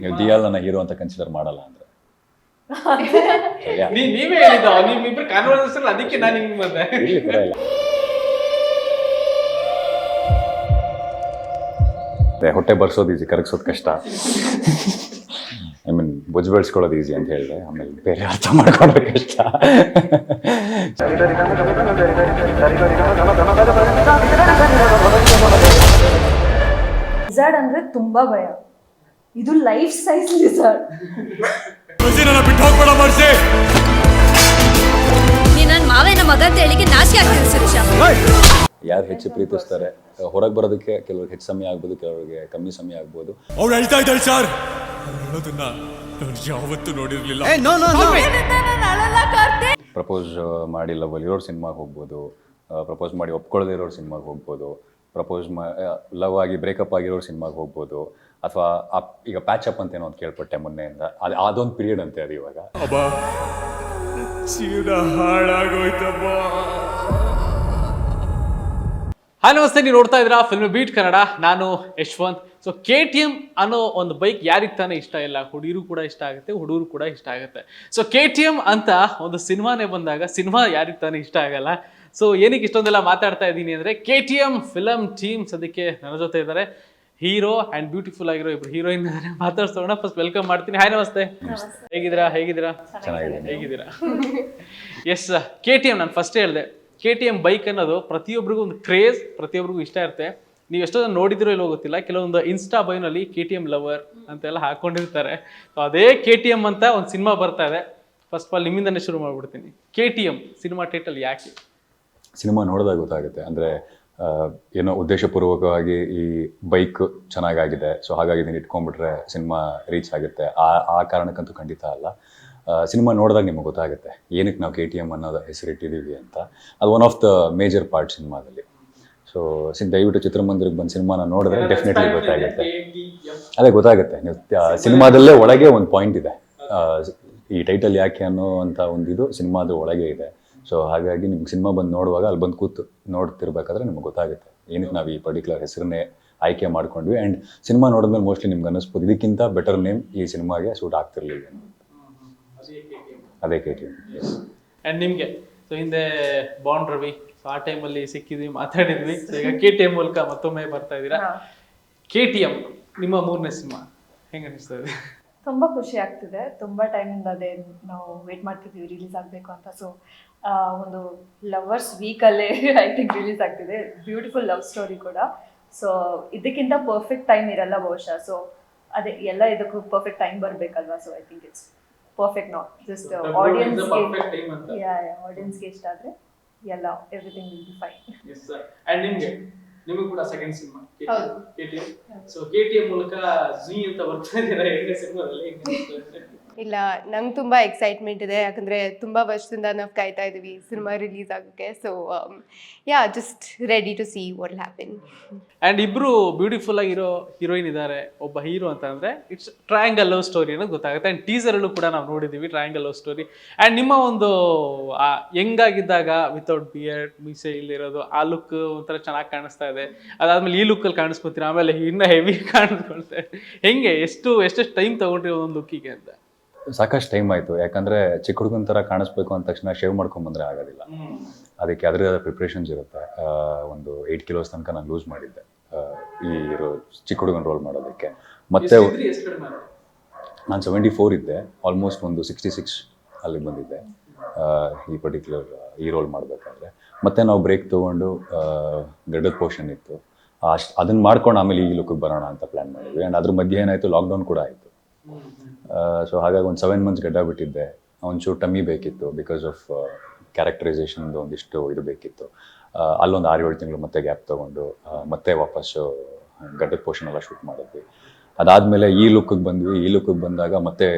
ನೀವು ದಿಯಾಲ್ ನನ್ನ ಹೀರೋ ಅಂತ ಕನ್ಸಿಡರ್ ಮಾಡಲ್ಲ ಅಂದ್ರೆ. ಸರಿಯಾ? ನೀ- ನೀವೇ ಹೇಳಿದ ನಿಮ್ಮಿಬ್ರು ಕಾನ್ವರ್ಸೇಷನ್ ಅದಕ್ಕೆ ನಾನು ನಿಮ್ಗೆ ಬಂದೆ. ಇಲ್ಲಿ. ಮತ್ತೆ ಹೊಟ್ಟೆ ಬರ್ಸೋದು ಈಸಿ ಕರಗಿಸೋದು ಕಷ್ಟ. ಐ ಮೀನ್ ಬುಜ್ ಬೆಳೆಸ್ಕೊಳ್ಳೋದು ಈಸಿ ಅಂತ ಹೇಳಿದೆ. ಆಮೇಲೆ ಬೇರೆ ಅರ್ಥ ಮಾಡ್ಕೊಳ್ಳೋದು ಕಷ್ಟ. ಝಡ್ ಅಂದ್ರೆ ತುಂಬಾ ಭಯ. ಇದು ಲೈಫ್ ಸೈಜ್ ಲಿಸರ್ಡ್ ನೀ ನನ್ ಮಾವನ ಮಗ ಅಂತ ಹೇಳಿಕೆ ನಾಚಿಕೆ ಆಗ್ತಿದೆ ಸುರೇಶ ಯಾರು ಹೆಚ್ಚು ಪ್ರೀತಿಸ್ತಾರೆ ಹೊರಗೆ ಬರೋದಕ್ಕೆ ಕೆಲವ್ರಿಗೆ ಹೆಚ್ಚು ಸಮಯ ಆಗ್ಬೋದು ಕೆಲವರಿಗೆ ಕಮ್ಮಿ ಸಮಯ ಆಗ್ಬೋದು ಅವ್ರು ಹೇಳ್ತಾ ಇದ್ದಾಳೆ ಸರ್ ಹೇಳೋದನ್ನ ನಾನು ಯಾವತ್ತೂ ನೋಡಿರ್ಲಿಲ್ಲ ಪ್ರಪೋಸ್ ಮಾಡಿ ಲವ್ ಇರೋರು ಸಿನಿಮಾಗೆ ಹೋಗ್ಬೋದು ಪ್ರಪೋಸ್ ಮಾಡಿ ಒಪ್ಕೊಳ್ಳದೇ ಇರೋರು ಸಿನಿಮಾಗೆ ಹೋಗ್ಬೋದು ಪ್ರಪೋಸ್ ಮಾ ಲವ್ ಆಗಿ ಬ್ರೇಕಪ್ ಆಗಿರೋರು ಸಿನಿಮಾಗೆ ಹೋಗ್ಬೋದು ಅಥವಾ ಈಗ ಪ್ಯಾಚ್ ಅಪ್ ಅಂತ ಏನೋ ಒಂದು ಕೇಳ್ಪಟ್ಟೆ ಮೊನ್ನೆಯಿಂದ ಅದು ಅದೊಂದು ಪೀರಿಯಡ್ ಅಂತೆ ಅದು ಇವಾಗ. ಹಾಯ್ ನಮಸ್ತೆ ನೀವು ನೋಡ್ತಾ ಇದ್ದೀರಾ? ಫಿಲ್ಮ್ ಬೀಟ್ ಕನ್ನಡ ನಾನು Yashwant. So K T M ಅನ್ನೋ ಒಂದು ಬೈಕ್ ಯಾರಿಗೆ ತಾನೇ ಇಷ್ಟ ಇಲ್ಲ? ಹುಡುಗರು ಕೂಡ ಇಷ್ಟ ಆಗುತ್ತೆ ಹುಡುಗರು ಕೂಡ ಇಷ್ಟ ಆಗುತ್ತೆ. ಸೊ ಕೆ ಟಿ ಎಂ ಅಂತ ಒಂದು ಸಿನಿಮಾನೇ ಬಂದಾಗ ಸಿನಿಮಾ ಯಾರಿಗೆ ತಾನೇ ಇಷ್ಟ ಆಗಲ್ಲ? ಸೊ ಏನಕ್ಕೆ ಇಷ್ಟೊಂದೆಲ್ಲ ಮಾತಾಡ್ತಾ ಇದ್ದೀನಿ ಅಂದರೆ K T M film teams ಅದಕ್ಕೆ ನನ್ನ ಜೊತೆ ಇದ್ದಾರೆ. ಹೀರೋ ಅಂಡ್ ಬ್ಯೂಟಿಫುಲ್ ಆಗಿರೋ ಇಬ್ರು ಹೀರೋಯಿನ್ ಮಾತಾಡ್ಸೋಣ. ಫಸ್ಟ್ ವೆಲ್ಕಮ್ ಮಾಡ್ತೀನಿ. ಹಾಯ್ ನಮಸ್ತೆ. ಹೇಗಿದ್ದೀರಾ? ಹೇಗಿದ್ದೀರಾ? ಚೆನ್ನಾಗಿದೆ ಹೇಗಿದ್ದೀರಾ? ಎಸ್ ಕೆ ಟಿ ಎಂ ನಾನು ಫಸ್ಟ್ ಹೇಳಿದೆ. ಕೆ ಟಿ ಎಂ ಬೈಕ್ ಅನ್ನೋದು ಪ್ರತಿಯೊಬ್ಬರಿಗೂ ಒಂದು ಕ್ರೇಜ್ ಪ್ರತಿಯೊಬ್ಬರಿಗೂ ಇಷ್ಟ ಇರುತ್ತೆ. ನೀವು ಎಷ್ಟೋ ಜನ ನೋಡಿದಿರೋ ಇಲ್ಲೋ ಗೊತ್ತಿಲ್ಲ. ಕೆಲವೊಂದು ಇನ್ಸ್ಟಾ ಬೈನಲ್ಲಿ ಕೆ ಟಿ ಎಂ ಲವರ್ ಅಂತೆಲ್ಲ ಹಾಕೊಂಡಿರ್ತಾರೆ. ಸೊ ಅದೇ ಕೆ ಟಿ ಎಂ ಅಂತ ಒಂದು ಸಿನಿಮಾ ಬರ್ತಾ ಇದೆ. ಫಸ್ಟ್ ಆಫ್ ಆಲ್ ನಿಮ್ಮಿಂದನೇ ಶುರು ಮಾಡ್ಬಿಡ್ತೀನಿ. K T M cinema title ಯಾಕೆ? ಸಿನಿಮಾ ನೋಡಿದಾಗ ಗೊತ್ತಾಗುತ್ತೆ. ಅಂದರೆ ಏನೋ ಉದ್ದೇಶಪೂರ್ವಕವಾಗಿ ಈ ಬೈಕ್ ಚೆನ್ನಾಗಾಗಿದೆ. ಸೊ ಹಾಗಾಗಿ ಇದನ್ನ ಇಟ್ಕೊಂಡ್ಬಿಟ್ರೆ ಸಿನಿಮಾ ರೀಚ್ ಆಗುತ್ತೆ. ಆ ಆ ಕಾರಣಕ್ಕಂತೂ ಖಂಡಿತ ಅಲ್ಲ. ಸಿನಿಮಾ ನೋಡಿದಾಗ ನಿಮಗೆ ಗೊತ್ತಾಗುತ್ತೆ. ಏನಕ್ಕೆ ನಾವು ಕೆ ಟಿ ಎಂ ಅನ್ನೋದು ಹೆಸರಿಟ್ಟಿದ್ದೀವಿ ಅಂತ. ಅದು one of the major part ಸಿನಿಮಾದಲ್ಲಿ. ಸೊ ದಯವಿಟ್ಟು ಚಿತ್ರಮಂದಿರಕ್ಕೆ ಬಂದು ಸಿನಿಮಾನ ನೋಡಿದ್ರೆ ಡೆಫಿನೆಟ್ಲಿ ಗೊತ್ತಾಗುತ್ತೆ. ಅದೇ ಗೊತ್ತಾಗುತ್ತೆ. ನೀವು ಸಿನಿಮಾದಲ್ಲೇ ಒಳಗೆ ಒಂದು ಪಾಯಿಂಟ್ ಇದೆ. ಈ ಟೈಟಲ್ ಯಾಕೆ ಅನ್ನೋ ಅಂತ ಒಂದು ಇದು ಸಿನಿಮಾದ ಒಳಗೆ ಇದೆ. ಸೊ ಹಾಗಾಗಿ ನಿಮ್ಗೆ ಸಿನಿಮಾ ಬಂದು ನೋಡುವಾಗ ಅಲ್ಲಿ ಬಂದು ಕೂತು ನೋಡ್ತಿರ್ಬೇಕಾದ್ರೆ ನಿಮ್ಗೆ ಗೊತ್ತಾಗುತ್ತೆ. ಏನಕ್ಕೆ ನಾವು ಈ ಪರ್ಟಿಕ್ಯುಲರ್ ಹೆಸರನ್ನೇ ಆಯ್ಕೆ ಮಾಡ್ಕೊಂಡ್ವಿ. ಆ್ಯಂಡ್ ಸಿನಿಮಾ ನೋಡಿದ್ಮೇಲೆ ಮೋಸ್ಟ್ಲಿ ನಿಮ್ಗೆ ಅನ್ನಿಸ್ಬೋದು ಇದಕ್ಕಿಂತ ಬೆಟರ್ ನೇಮ್ ಈ ಸಿನಿಮಾಗೆ ಸೂಟ್ ಆಗ್ತಿರ್ಲಿಲ್ಲ ಅದೇ ಕೆ ಟಿ ಎಸ್ ಆ್ಯಂಡ್ ನಿಮಗೆ? ಸೊ ಹಿಂದೆ ಬಾಂಡ್ ರವಿ ಸೊ ಆ ಟೈಮಲ್ಲಿ ಸಿಕ್ಕಿದ್ವಿ ಮಾತಾಡಿದ್ವಿ. ಸೊ ಈಗ ಕೆ ಟಿ ಎಂ ಮೂಲಕ ಮತ್ತೊಮ್ಮೆ ಬರ್ತಾ ಇದ್ದೀರಾ. ಕೆ ಟಿ ಎಂ ನಿಮ್ಮ ಮೂರನೇ ಸಿನಿಮಾ. ಹೆಂಗೆ ಅನಿಸ್ತಾ ಇದೆ? ತುಂಬಾ ಖುಷಿ ಆಗ್ತಿದೆ. ತುಂಬಾ ಟೈಮಿಂದ ಅದೇ ನಾವು ವೇಟ್ ಮಾಡ್ತಿದ್ದೀವಿ ರಿಲೀಸ್ ಆಗಬೇಕು ಅಂತ. ಸೊ ಒಂದು ಲವರ್ಸ್ ವೀಕಲ್ಲೇ ಐ ಥಿಂಕ್ ರಿಲೀಸ್ ಆಗ್ತಿದೆ. ಬ್ಯೂಟಿಫುಲ್ ಲವ್ ಸ್ಟೋರಿ ಕೂಡ. ಸೊ ಇದಕ್ಕಿಂತ ಪರ್ಫೆಕ್ಟ್ ಟೈಮ್ ಇರಲ್ಲ ಬಹುಶಃ. ಸೊ ಅದೇ ಎಲ್ಲ ಇದಕ್ಕೂ perfect time ಬರಬೇಕಲ್ವಾ? So I think it's perfect not just. ಆಡಿಯನ್ಸ್ಗೆ ಆಡಿಯನ್ಸ್ಗೆ ಇಷ್ಟ ಆದರೆ ಎಲ್ಲ everything will be fine and ನಿಮಗೆ? ನಿಮಗೂ ಕೂಡ second cinema T so K T M ಮೂಲಕ ಜೀ ಅಂತ ಬರ್ತಾ ಇದ್ದೀರಾ ಎರಡನೇ ಸಿನಿಮಾದಲ್ಲಿ? ಇಲ್ಲ, ನಂಗೆ ತುಂಬ ಎಕ್ಸೈಟ್ಮೆಂಟ್ ಇದೆ. ಯಾಕಂದರೆ ತುಂಬ ವರ್ಷದಿಂದ ನಾವು ಕಾಯ್ತಾ ಇದ್ದೀವಿ ಸಿನಿಮಾ ರಿಲೀಸ್ ಆಗೋಕ್ಕೆ. So ya just ready to see what happen and ಇಬ್ರು ಬ್ಯೂಟಿಫುಲ್ ಆಗಿರೋ ಹೀರೋಯಿನ್ ಇದ್ದಾರೆ ಒಬ್ಬ ಹೀರೋ ಅಂತ ಅಂದ್ರೆ ಇಟ್ಸ್ ಟ್ರಯಾಂಗಲ್ ಲವ್ ಸ್ಟೋರಿ ಅನ್ನೋದು ಗೊತ್ತಾಗುತ್ತೆ. ಆ್ಯಂಡ್ ಟೀಸರಲ್ಲೂ ಕೂಡ ನಾವು ನೋಡಿದ್ದೀವಿ ಟ್ರಯಾಂಗಲ್ ಲವ್ ಸ್ಟೋರಿ ಆ್ಯಂಡ್ ನಿಮ್ಮ ಒಂದು ಹೆಂಗಾಗಿದ್ದಾಗ ವಿತೌಟ್ ಬಿಯರ್ಡ್ ಮೀಸೆ ಇಲ್ಲಿರೋದು ಆ ಲುಕ್ ಒಂಥರ ಚೆನ್ನಾಗಿ ಕಾಣಿಸ್ತಾ ಇದೆ. ಅದಾದ್ಮೇಲೆ ಈ ಲುಕ್ಕಲ್ಲಿ ಕಾಣಿಸ್ಕೊತೀರಾ? ಆಮೇಲೆ ಇನ್ನೂ ಹೆವಿ ಕಾಣಿಸ್ಕೊಳ್ತೆ ಹೆಂಗೆ? ಎಷ್ಟು, ಎಷ್ಟೆಷ್ಟು ಟೈಮ್ ತಗೊಂಡ್ರಿ ಒಂದು ಲುಕ್ಕಿಗೆ ಅಂತ? ಸಾಕಷ್ಟು ಟೈಮ್ ಆಯಿತು. ಯಾಕಂದರೆ ಚಿಕ್ಕ ಹುಡುಗನ ಥರ ಕಾಣಿಸ್ಬೇಕು ಅಂದ ತಕ್ಷಣ ಶೇವ್ ಮಾಡ್ಕೊಂಬಂದ್ರೆ ಆಗೋದಿಲ್ಲ. ಅದಕ್ಕೆ ಅದ್ರ ಪ್ರಿಪ್ರೇಷನ್ಸ್ ಇರುತ್ತೆ. ಒಂದು ಏಯ್ಟ್ ಕಿಲೋಸ್ ತನಕ ನಾನು ಲೂಸ್ ಮಾಡಿದ್ದೆ. ಈ ಚಿಕ್ಕ ಹುಡುಗನ ರೋಲ್ ಮಾಡೋದಕ್ಕೆ. ಮತ್ತೆ? ನಾನು ಸೆವೆಂಟಿ ಫೋರ್ ಇದ್ದೆ. ಆಲ್ಮೋಸ್ಟ್ ಒಂದು ಸಿಕ್ಸ್ಟಿ ಸಿಕ್ಸ್ ಅಲ್ಲಿ ಬಂದಿದ್ದೆ. ಈ ಪರ್ಟಿಕ್ಯುಲರ್ ಈ ರೋಲ್ ಮಾಡಬೇಕಾದ್ರೆ. ಮತ್ತೆ ನಾವು ಬ್ರೇಕ್ ತೊಗೊಂಡು ಗಡ್ಡದ ಪೋರ್ಷನ್ ಇತ್ತು. ಅಷ್ಟು ಅದನ್ನು ಮಾಡ್ಕೊಂಡು ಆಮೇಲೆ ಈ ಲುಕ್ಗೆ ಬರೋಣ ಅಂತ ಪ್ಲ್ಯಾನ್ ಮಾಡಿದ್ವಿ. ಆ್ಯಂಡ್ ಅದ್ರ ಮಧ್ಯೆ ಏನಾಯಿತು? ಲಾಕ್ಡೌನ್ ಕೂಡ ಆಯಿತು. ಸೊ ಹಾಗಾಗಿ ಒಂದು ಸೆವೆನ್ ಮಂತ್ಸ್ ಗಡ್ಡ ಬಿಟ್ಟಿದ್ದೆ. ಒಂಚೂರು ಟಮ್ಮಿ ಬೇಕಿತ್ತು ಬಿಕಾಸ್ ಆಫ್ ಕ್ಯಾರೆಕ್ಟರೈಸೇಷನ್ದು ಒಂದಿಷ್ಟು ಇದು ಬೇಕಿತ್ತು. ಅಲ್ಲೊಂದು ಆರು ಏಳು ತಿಂಗಳು ಮತ್ತೆ ಗ್ಯಾಪ್ ತೊಗೊಂಡು ಮತ್ತೆ ವಾಪಸ್ಸು ಗಡ್ಡದ ಪೋರ್ಷನ್ ಎಲ್ಲ ಶೂಟ್ ಮಾಡಿದ್ವಿ. ಅದಾದಮೇಲೆ ಈ ಲುಕ್ಕಿಗೆ ಬಂದ್ವಿ. ಈ ಲುಕ್ಕಿಗೆ ಬಂದಾಗ ಮತ್ತೆ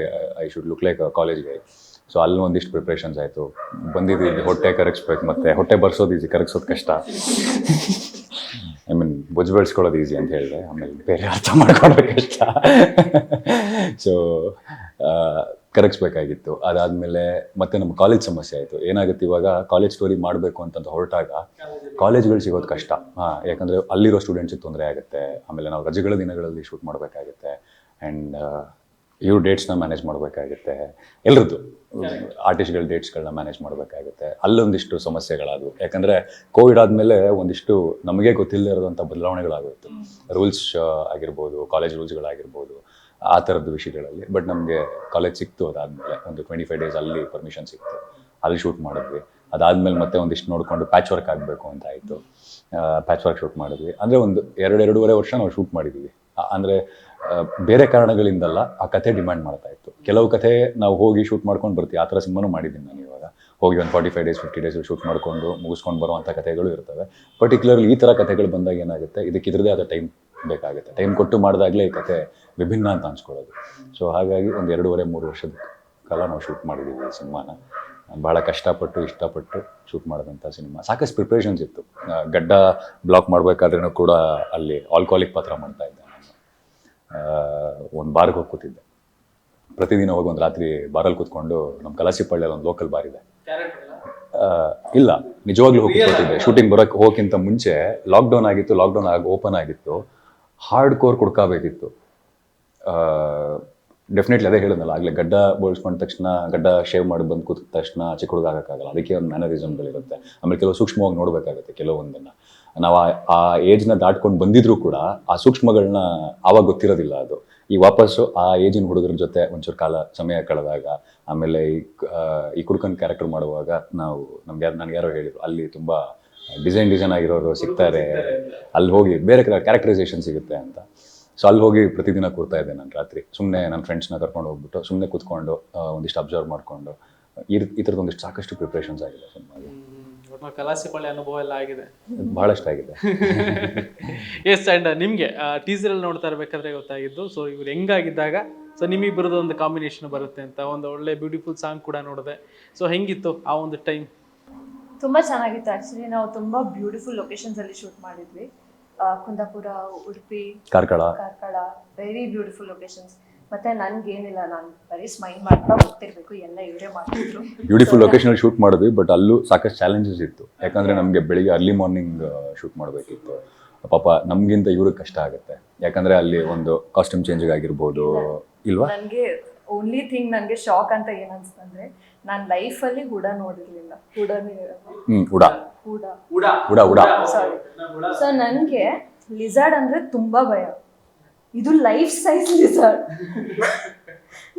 ಐ ಶುಡ್ ಲುಕ್ ಲೈಕ್ ಕಾಲೇಜ್ಗೆ ಸೊ ಅಲ್ಲಿ ಒಂದಿಷ್ಟು ಪ್ರಿಪ್ರೇಷನ್ಸ್ ಆಯಿತು. ಬಂದಿದ್ವಿ ಇಲ್ಲಿ ಹೊಟ್ಟೆ ಕರಗಿಸ್ಬೇಕು, ಮತ್ತೆ ಹೊಟ್ಟೆ ಬರ್ಸೋದು ಈಸಿ ಕರಗಿಸೋದು ಕಷ್ಟ. ಐ ಮೀನ್ ಬೊಜ್ಜು ಬೆಳೆಸ್ಕೊಳ್ಳೋದು ಈಸಿ ಅಂತ ಹೇಳಿದೆ ಆಮೇಲೆ ಬೇರೆ ಅರ್ಥ ಮಾಡ್ಕೊಳ್ಬೇಕು ಕಷ್ಟ ಸೊ ಕರಗಿಸ್ಬೇಕಾಗಿತ್ತು. ಅದಾದಮೇಲೆ ಮತ್ತೆ ನಮ್ಮ ಕಾಲೇಜ್ ಸಮಸ್ಯೆ ಆಯಿತು. ಏನಾಗುತ್ತೆ ಇವಾಗ ಕಾಲೇಜ್ ಸ್ಟೋರಿ ಮಾಡಬೇಕು ಅಂತಂತ ಹೊರಟಾಗ ಕಾಲೇಜ್ಗಳು ಸಿಗೋದು ಕಷ್ಟ. ಹಾಂ, ಯಾಕಂದರೆ ಅಲ್ಲಿರೋ ಸ್ಟೂಡೆಂಟ್ಸಿಗೆ ತೊಂದರೆ ಆಗುತ್ತೆ. ಆಮೇಲೆ ನಾವು ರಜೆಗಳ ದಿನಗಳಲ್ಲಿ ಶೂಟ್ ಮಾಡಬೇಕಾಗುತ್ತೆ. ಆ್ಯಂಡ್ ಇವ್ರ ಡೇಟ್ಸ್ನ ಮ್ಯಾನೇಜ್ ಮಾಡಬೇಕಾಗುತ್ತೆ. ಎಲ್ರದ್ದು. ಆರ್ಟಿಸ್ಟ್ಗಳ ಡೇಟ್ಸ್ಗಳನ್ನ ಮ್ಯಾನೇಜ್ ಮಾಡಬೇಕಾಗುತ್ತೆ. ಅಲ್ಲೊಂದಿಷ್ಟು ಸಮಸ್ಯೆಗಳಾದವು. ಯಾಕಂದರೆ ಕೋವಿಡ್ ಆದಮೇಲೆ ಒಂದಿಷ್ಟು ನಮಗೆ ಗೊತ್ತಿಲ್ಲದೆ ಇರೋದಂಥ ಬದಲಾವಣೆಗಳಾಗುತ್ತೆ ರೂಲ್ಸ್ ಆಗಿರ್ಬೋದು ಕಾಲೇಜ್ ರೂಲ್ಸ್ಗಳಾಗಿರ್ಬೋದು ಆ ಥರದ್ದು ವಿಷಯಗಳಲ್ಲಿ. ಬಟ್ ನಮಗೆ ಕಾಲೇಜ್ ಸಿಕ್ತು ಅದಾದಮೇಲೆ. ಒಂದು ಟ್ವೆಂಟಿ ಫೈವ್ ಡೇಸ್ ಅಲ್ಲಿ ಪರ್ಮಿಷನ್ ಸಿಕ್ತು. ಅಲ್ಲಿ ಶೂಟ್ ಮಾಡಿದ್ವಿ. ಅದಾದಮೇಲೆ ಮತ್ತೆ ಒಂದಿಷ್ಟು ನೋಡಿಕೊಂಡು ಪ್ಯಾಚ್ ವರ್ಕ್ ಆಗಬೇಕು ಅಂತ ಆಯಿತು. ಪ್ಯಾಚ್ ವರ್ಕ್ ಶೂಟ್ ಮಾಡಿದ್ವಿ. ಅಂದರೆ ಒಂದು ಎರಡು ಎರಡೂವರೆ ವರ್ಷ ನಾವು ಶೂಟ್ ಮಾಡಿದ್ವಿ ಅಂದರೆ ಬೇರೆ ಕಾರಣಗಳಿಂದಲ್ಲ ಆ ಕಥೆ ಡಿಮ್ಯಾಂಡ್ ಮಾಡ್ತಾ ಇತ್ತು. ಕೆಲವು ಕಥೆ ನಾವು ಹೋಗಿ ಶೂಟ್ ಮಾಡ್ಕೊಂಡು ಬರ್ತೀವಿ. ಆ ಥರ ಸಿನಿಮಾನು ಮಾಡಿದ್ದೀನಿ ನಾನು ಇವಾಗ. ಹೋಗಿ ಒಂದು forty five days fifty days shoot ಮಾಡಿಕೊಂಡು ಮುಗಿಸ್ಕೊಂಡು ಬರುವಂಥ ಕಥೆಗಳು ಇರ್ತವೆ. ಪರ್ಟಿಕ್ಯುಲರ್ಲಿ ಈ ಥರ ಕಥೆಗಳು ಬಂದಾಗ ಏನಾಗುತ್ತೆ? ಇದಕ್ಕೆ ಇದ್ರದೇ ಆದ ಟೈಮ್ ಬೇಕಾಗುತ್ತೆ. ಟೈಮ್ ಕೊಟ್ಟು ಮಾಡಿದಾಗಲೇ ಈ ಕಥೆ ವಿಭಿನ್ನ ಅಂತ ಅನ್ಸ್ಕೊಳ್ಳೋದು. ಸೊ ಹಾಗಾಗಿ ಒಂದು ಎರಡೂವರೆ, ಮೂರು ವರ್ಷದ ಕಾಲ ನಾವು ಶೂಟ್ ಮಾಡಿದ್ದೀವಿ ಈ ಸಿನಿಮಾನ. ಭಾಳ ಕಷ್ಟಪಟ್ಟು, ಇಷ್ಟಪಟ್ಟು ಶೂಟ್ ಮಾಡಿದಂಥ ಸಿನಿಮಾ. ಸಾಕಷ್ಟು ಪ್ರಿಪ್ರೇಷನ್ಸ್ ಇತ್ತು. ಗಡ್ಡ ಬ್ಲಾಕ್ ಮಾಡಬೇಕಾದ್ರೂ ಕೂಡ ಅಲ್ಲಿ ಆಲ್ಕೋಹಾಲಿಕ್ ಪಾತ್ರ ಮಾಡ್ತಾ ಇದ್ದೆ. ಒಂದು ಬಾರ್ಗೆ ಹೋಗಿ ಕೂತಿದ್ದೆ. ಪ್ರತಿದಿನ ಹೋಗಿ ಒಂದು ರಾತ್ರಿ ಬಾರಲ್ಲಿ ಕೂತ್ಕೊಂಡು ನಮ್ಮ ಕಲಾಸಿಪಳ್ಳಿಯಲ್ಲಿ ಒಂದು ಲೋಕಲ್ ಬಾರ್ ಇದೆ. ಆ, ಇಲ್ಲ ನಿಜವಾಗ್ಲೂ ಹೋಗಿ ಕೂತ್ಕೊತಿದ್ದೆ ಶೂಟಿಂಗ್ ಬರೋಕ್ಕೆ ಹೋಗಕ್ಕಿಂತ ಮುಂಚೆ ಲಾಕ್ಡೌನ್ ಆಗಿತ್ತು ಲಾಕ್ಡೌನ್ ಆಗಿ ಓಪನ್ ಆಗಿತ್ತು. ಹಾರ್ಡ್ ಕೋರ್ ಕುಡ್ಕೋಬೇಕಿತ್ತು ಡೆಫಿನೆಟ್ಲಿ ಅದೇ ಹೇಳಿದ್ನಲ್ಲ ಆಗಲೇ ಗಡ್ಡ ಬೋಳ್ಸ್ಕೊಂಡ ತಕ್ಷಣ ಗಡ್ಡ ಶೇವ್ ಮಾಡಿ ಬಂದು ಕೂತ ತಕ್ಷಣ ಚಿಕ್ಕ ಹುಡುಗ ಆಗೋಕ್ಕಾಗಲ್ಲ ಅದಕ್ಕೆ ಒಂದು ಮ್ಯಾನರಿಸಮ್ಗಳಿರುತ್ತೆ ಆಮೇಲೆ ಕೆಲವು ಸೂಕ್ಷ್ಮವಾಗಿ ನೋಡಬೇಕಾಗುತ್ತೆ ಕೆಲವೊಂದನ್ನು. ನಾವು ಆ- ಏಜ್ನ ದಾಟ್ಕೊಂಡು ಬಂದಿದ್ರು ಕೂಡ ಆ ಸೂಕ್ಷ್ಮಗಳನ್ನ ಆವಾಗ ಗೊತ್ತಿರೋದಿಲ್ಲ ಅದು. ಈ ವಾಪಸ್ಸು ಆ ಏಜಿನ ಹುಡುಗರ ಜೊತೆ ಒಂಚೂರು ಕಾಲ ಸಮಯ ಕಳೆದಾಗ, ಆಮೇಲೆ ಈ ಈ ಕುಡ್ಕನ್ ಕ್ಯಾರೆಕ್ಟರ್ ಮಾಡುವಾಗ ನಾವು ನಮ್ಗೆ ಯಾರು, ನನಗೆ ಯಾರೋ ಹೇಳಿದ್ರು, ಅಲ್ಲಿ ತುಂಬ ಡಿಸೈನ್ ಡಿಸೈನ್ ಆಗಿರೋರು ಸಿಗ್ತಾರೆ, ಅಲ್ಲಿ ಹೋಗಿ ಬೇರೆ ಕ್ಯಾರೆಕ್ಟರೈಸೇಷನ್ ಸಿಗುತ್ತೆ ಅಂತ. ಸೊ ಅಲ್ಲಿ ಹೋಗಿ ಪ್ರತಿದಿನ ಕೂರ್ತಾ ಇದ್ದೆ ನಾನು ರಾತ್ರಿ. ಸುಮ್ಮನೆ ನನ್ನ ಫ್ರೆಂಡ್ಸ್ನ ಕರ್ಕೊಂಡು ಹೋಗ್ಬಿಟ್ಟು ಸುಮ್ಮನೆ ಕೂತ್ಕೊಂಡು ಒಂದಿಷ್ಟು ಅಬ್ಸರ್ವ್ ಮಾಡಿಕೊಂಡು, ಈ ಥರದ್ದು ಒಂದಿಷ್ಟು ಸಾಕಷ್ಟು ಪ್ರಿಪ್ರೇಷನ್ಸ್ ಆಗಿದೆ ಸಿನಿಮಾಗೆ. ಕಲಾಸಿಪಳ್ಳಿ ಅನುಭವ ಎಲ್ಲ ಆಗಿದೆ. ಬಹಳಷ್ಟು ಆಗಿದೆ. ಎಸ್ ಆ್ಯಂಡ್ ನಿಮಗೆ ಟೀಸರಲ್ಲಿ ನೋಡ್ತಾ ಇರಬೇಕಾದ್ರೆ ಗೊತ್ತಾಗಿದ್ದು ಸೊ ಇವ್ರು ಹೆಂಗಾಗಿದ್ದಾಗ ಸೊ ನಿಮಗೆ ಬರೋದು ಒಂದು ಕಾಂಬಿನೇಷನ್ ಬರುತ್ತೆ ಅಂತ ಒಂದು ಒಳ್ಳೆ ಬ್ಯೂಟಿಫುಲ್ ಸಾಂಗ್ ಕೂಡ ನೋಡಿದೆ. ಸೊ ಹೆಂಗಿತ್ತು ಆ ಒಂದು ಟೈಮ್ ತುಂಬ ಚೆನ್ನಾಗಿತ್ತು ಆಕ್ಚುಲಿ ನಾವು ತುಂಬ ಬ್ಯೂಟಿಫುಲ್ ಲೊಕೇಶನ್ಸ್ ಅಲ್ಲಿ ಶೂಟ್ ಮಾಡಿದ್ವಿ. ಆ, Kundapura Udupi Karkala. Karkala very beautiful locations ಮತ್ತೆ ನನ್ಗೇನಿಲ್ಲ ನಾನು ಬರೀ ಸ್ಮೈಲ್ ಮಾಡ್ತಾ ಹೋಗ್ತಿರ್ಬೇಕು ಎಲ್ಲ ಇವರೇ ಮಾಡ್ತಿದ್ರು. ಬ್ಯೂಟಿಫುಲ್ ಲೊಕೇಶನಲ್ಲಿ ಶೂಟ್ ಮಾಡಿದ್ವಿ ಬಟ್ ಅಲ್ಲೂ ಸಾಕಷ್ಟು ಚಾಲೆಂಜಸ್ ಇತ್ತು. ಯಾಕಂದ್ರೆ ನಮಗೆ ಬೆಳಿಗ್ಗೆ ಅರ್ಲಿ ಮಾರ್ನಿಂಗ್ ಶೂಟ್ ಮಾಡಬೇಕಿತ್ತು. ಪಾಪ ನಮಗಿಂತ ಇವ್ರಿಗೆ ಕಷ್ಟ ಆಗುತ್ತೆ. ಯಾಕಂದ್ರೆ ಅಲ್ಲಿ ಒಂದು ಕಾಸ್ಟ್ಯೂಮ್ ಚೇಂಜ್ ಆಗಿರ್ಬೋದು ಇಲ್ವಾ? ನನಗೆ ಓನ್ಲಿ ಥಿಂಗ್ ನನಗೆ ಶಾಕ್ ಅಂತ ಏನು ಅನ್ಸ್ತಂದ್ರೆ ನಾನು ಲೈಫಲ್ಲಿ ಹುಡ ನೋಡಿರಲಿಲ್ಲ. ಹುಡನೇ ಹ್ಮ್ ಉಡಾ ಹುಡ. ಉಡಾ ಉಡಾ ಸಾರಿ ಸೊ ನನಗೆ ಲಿಝಾರ್ಡ್ ಅಂದ್ರೆ ತುಂಬಾ ಭಯ. ಇದು ಲೈಫ್ ಸೈಜ್ ಲಿಸರ್ಡ್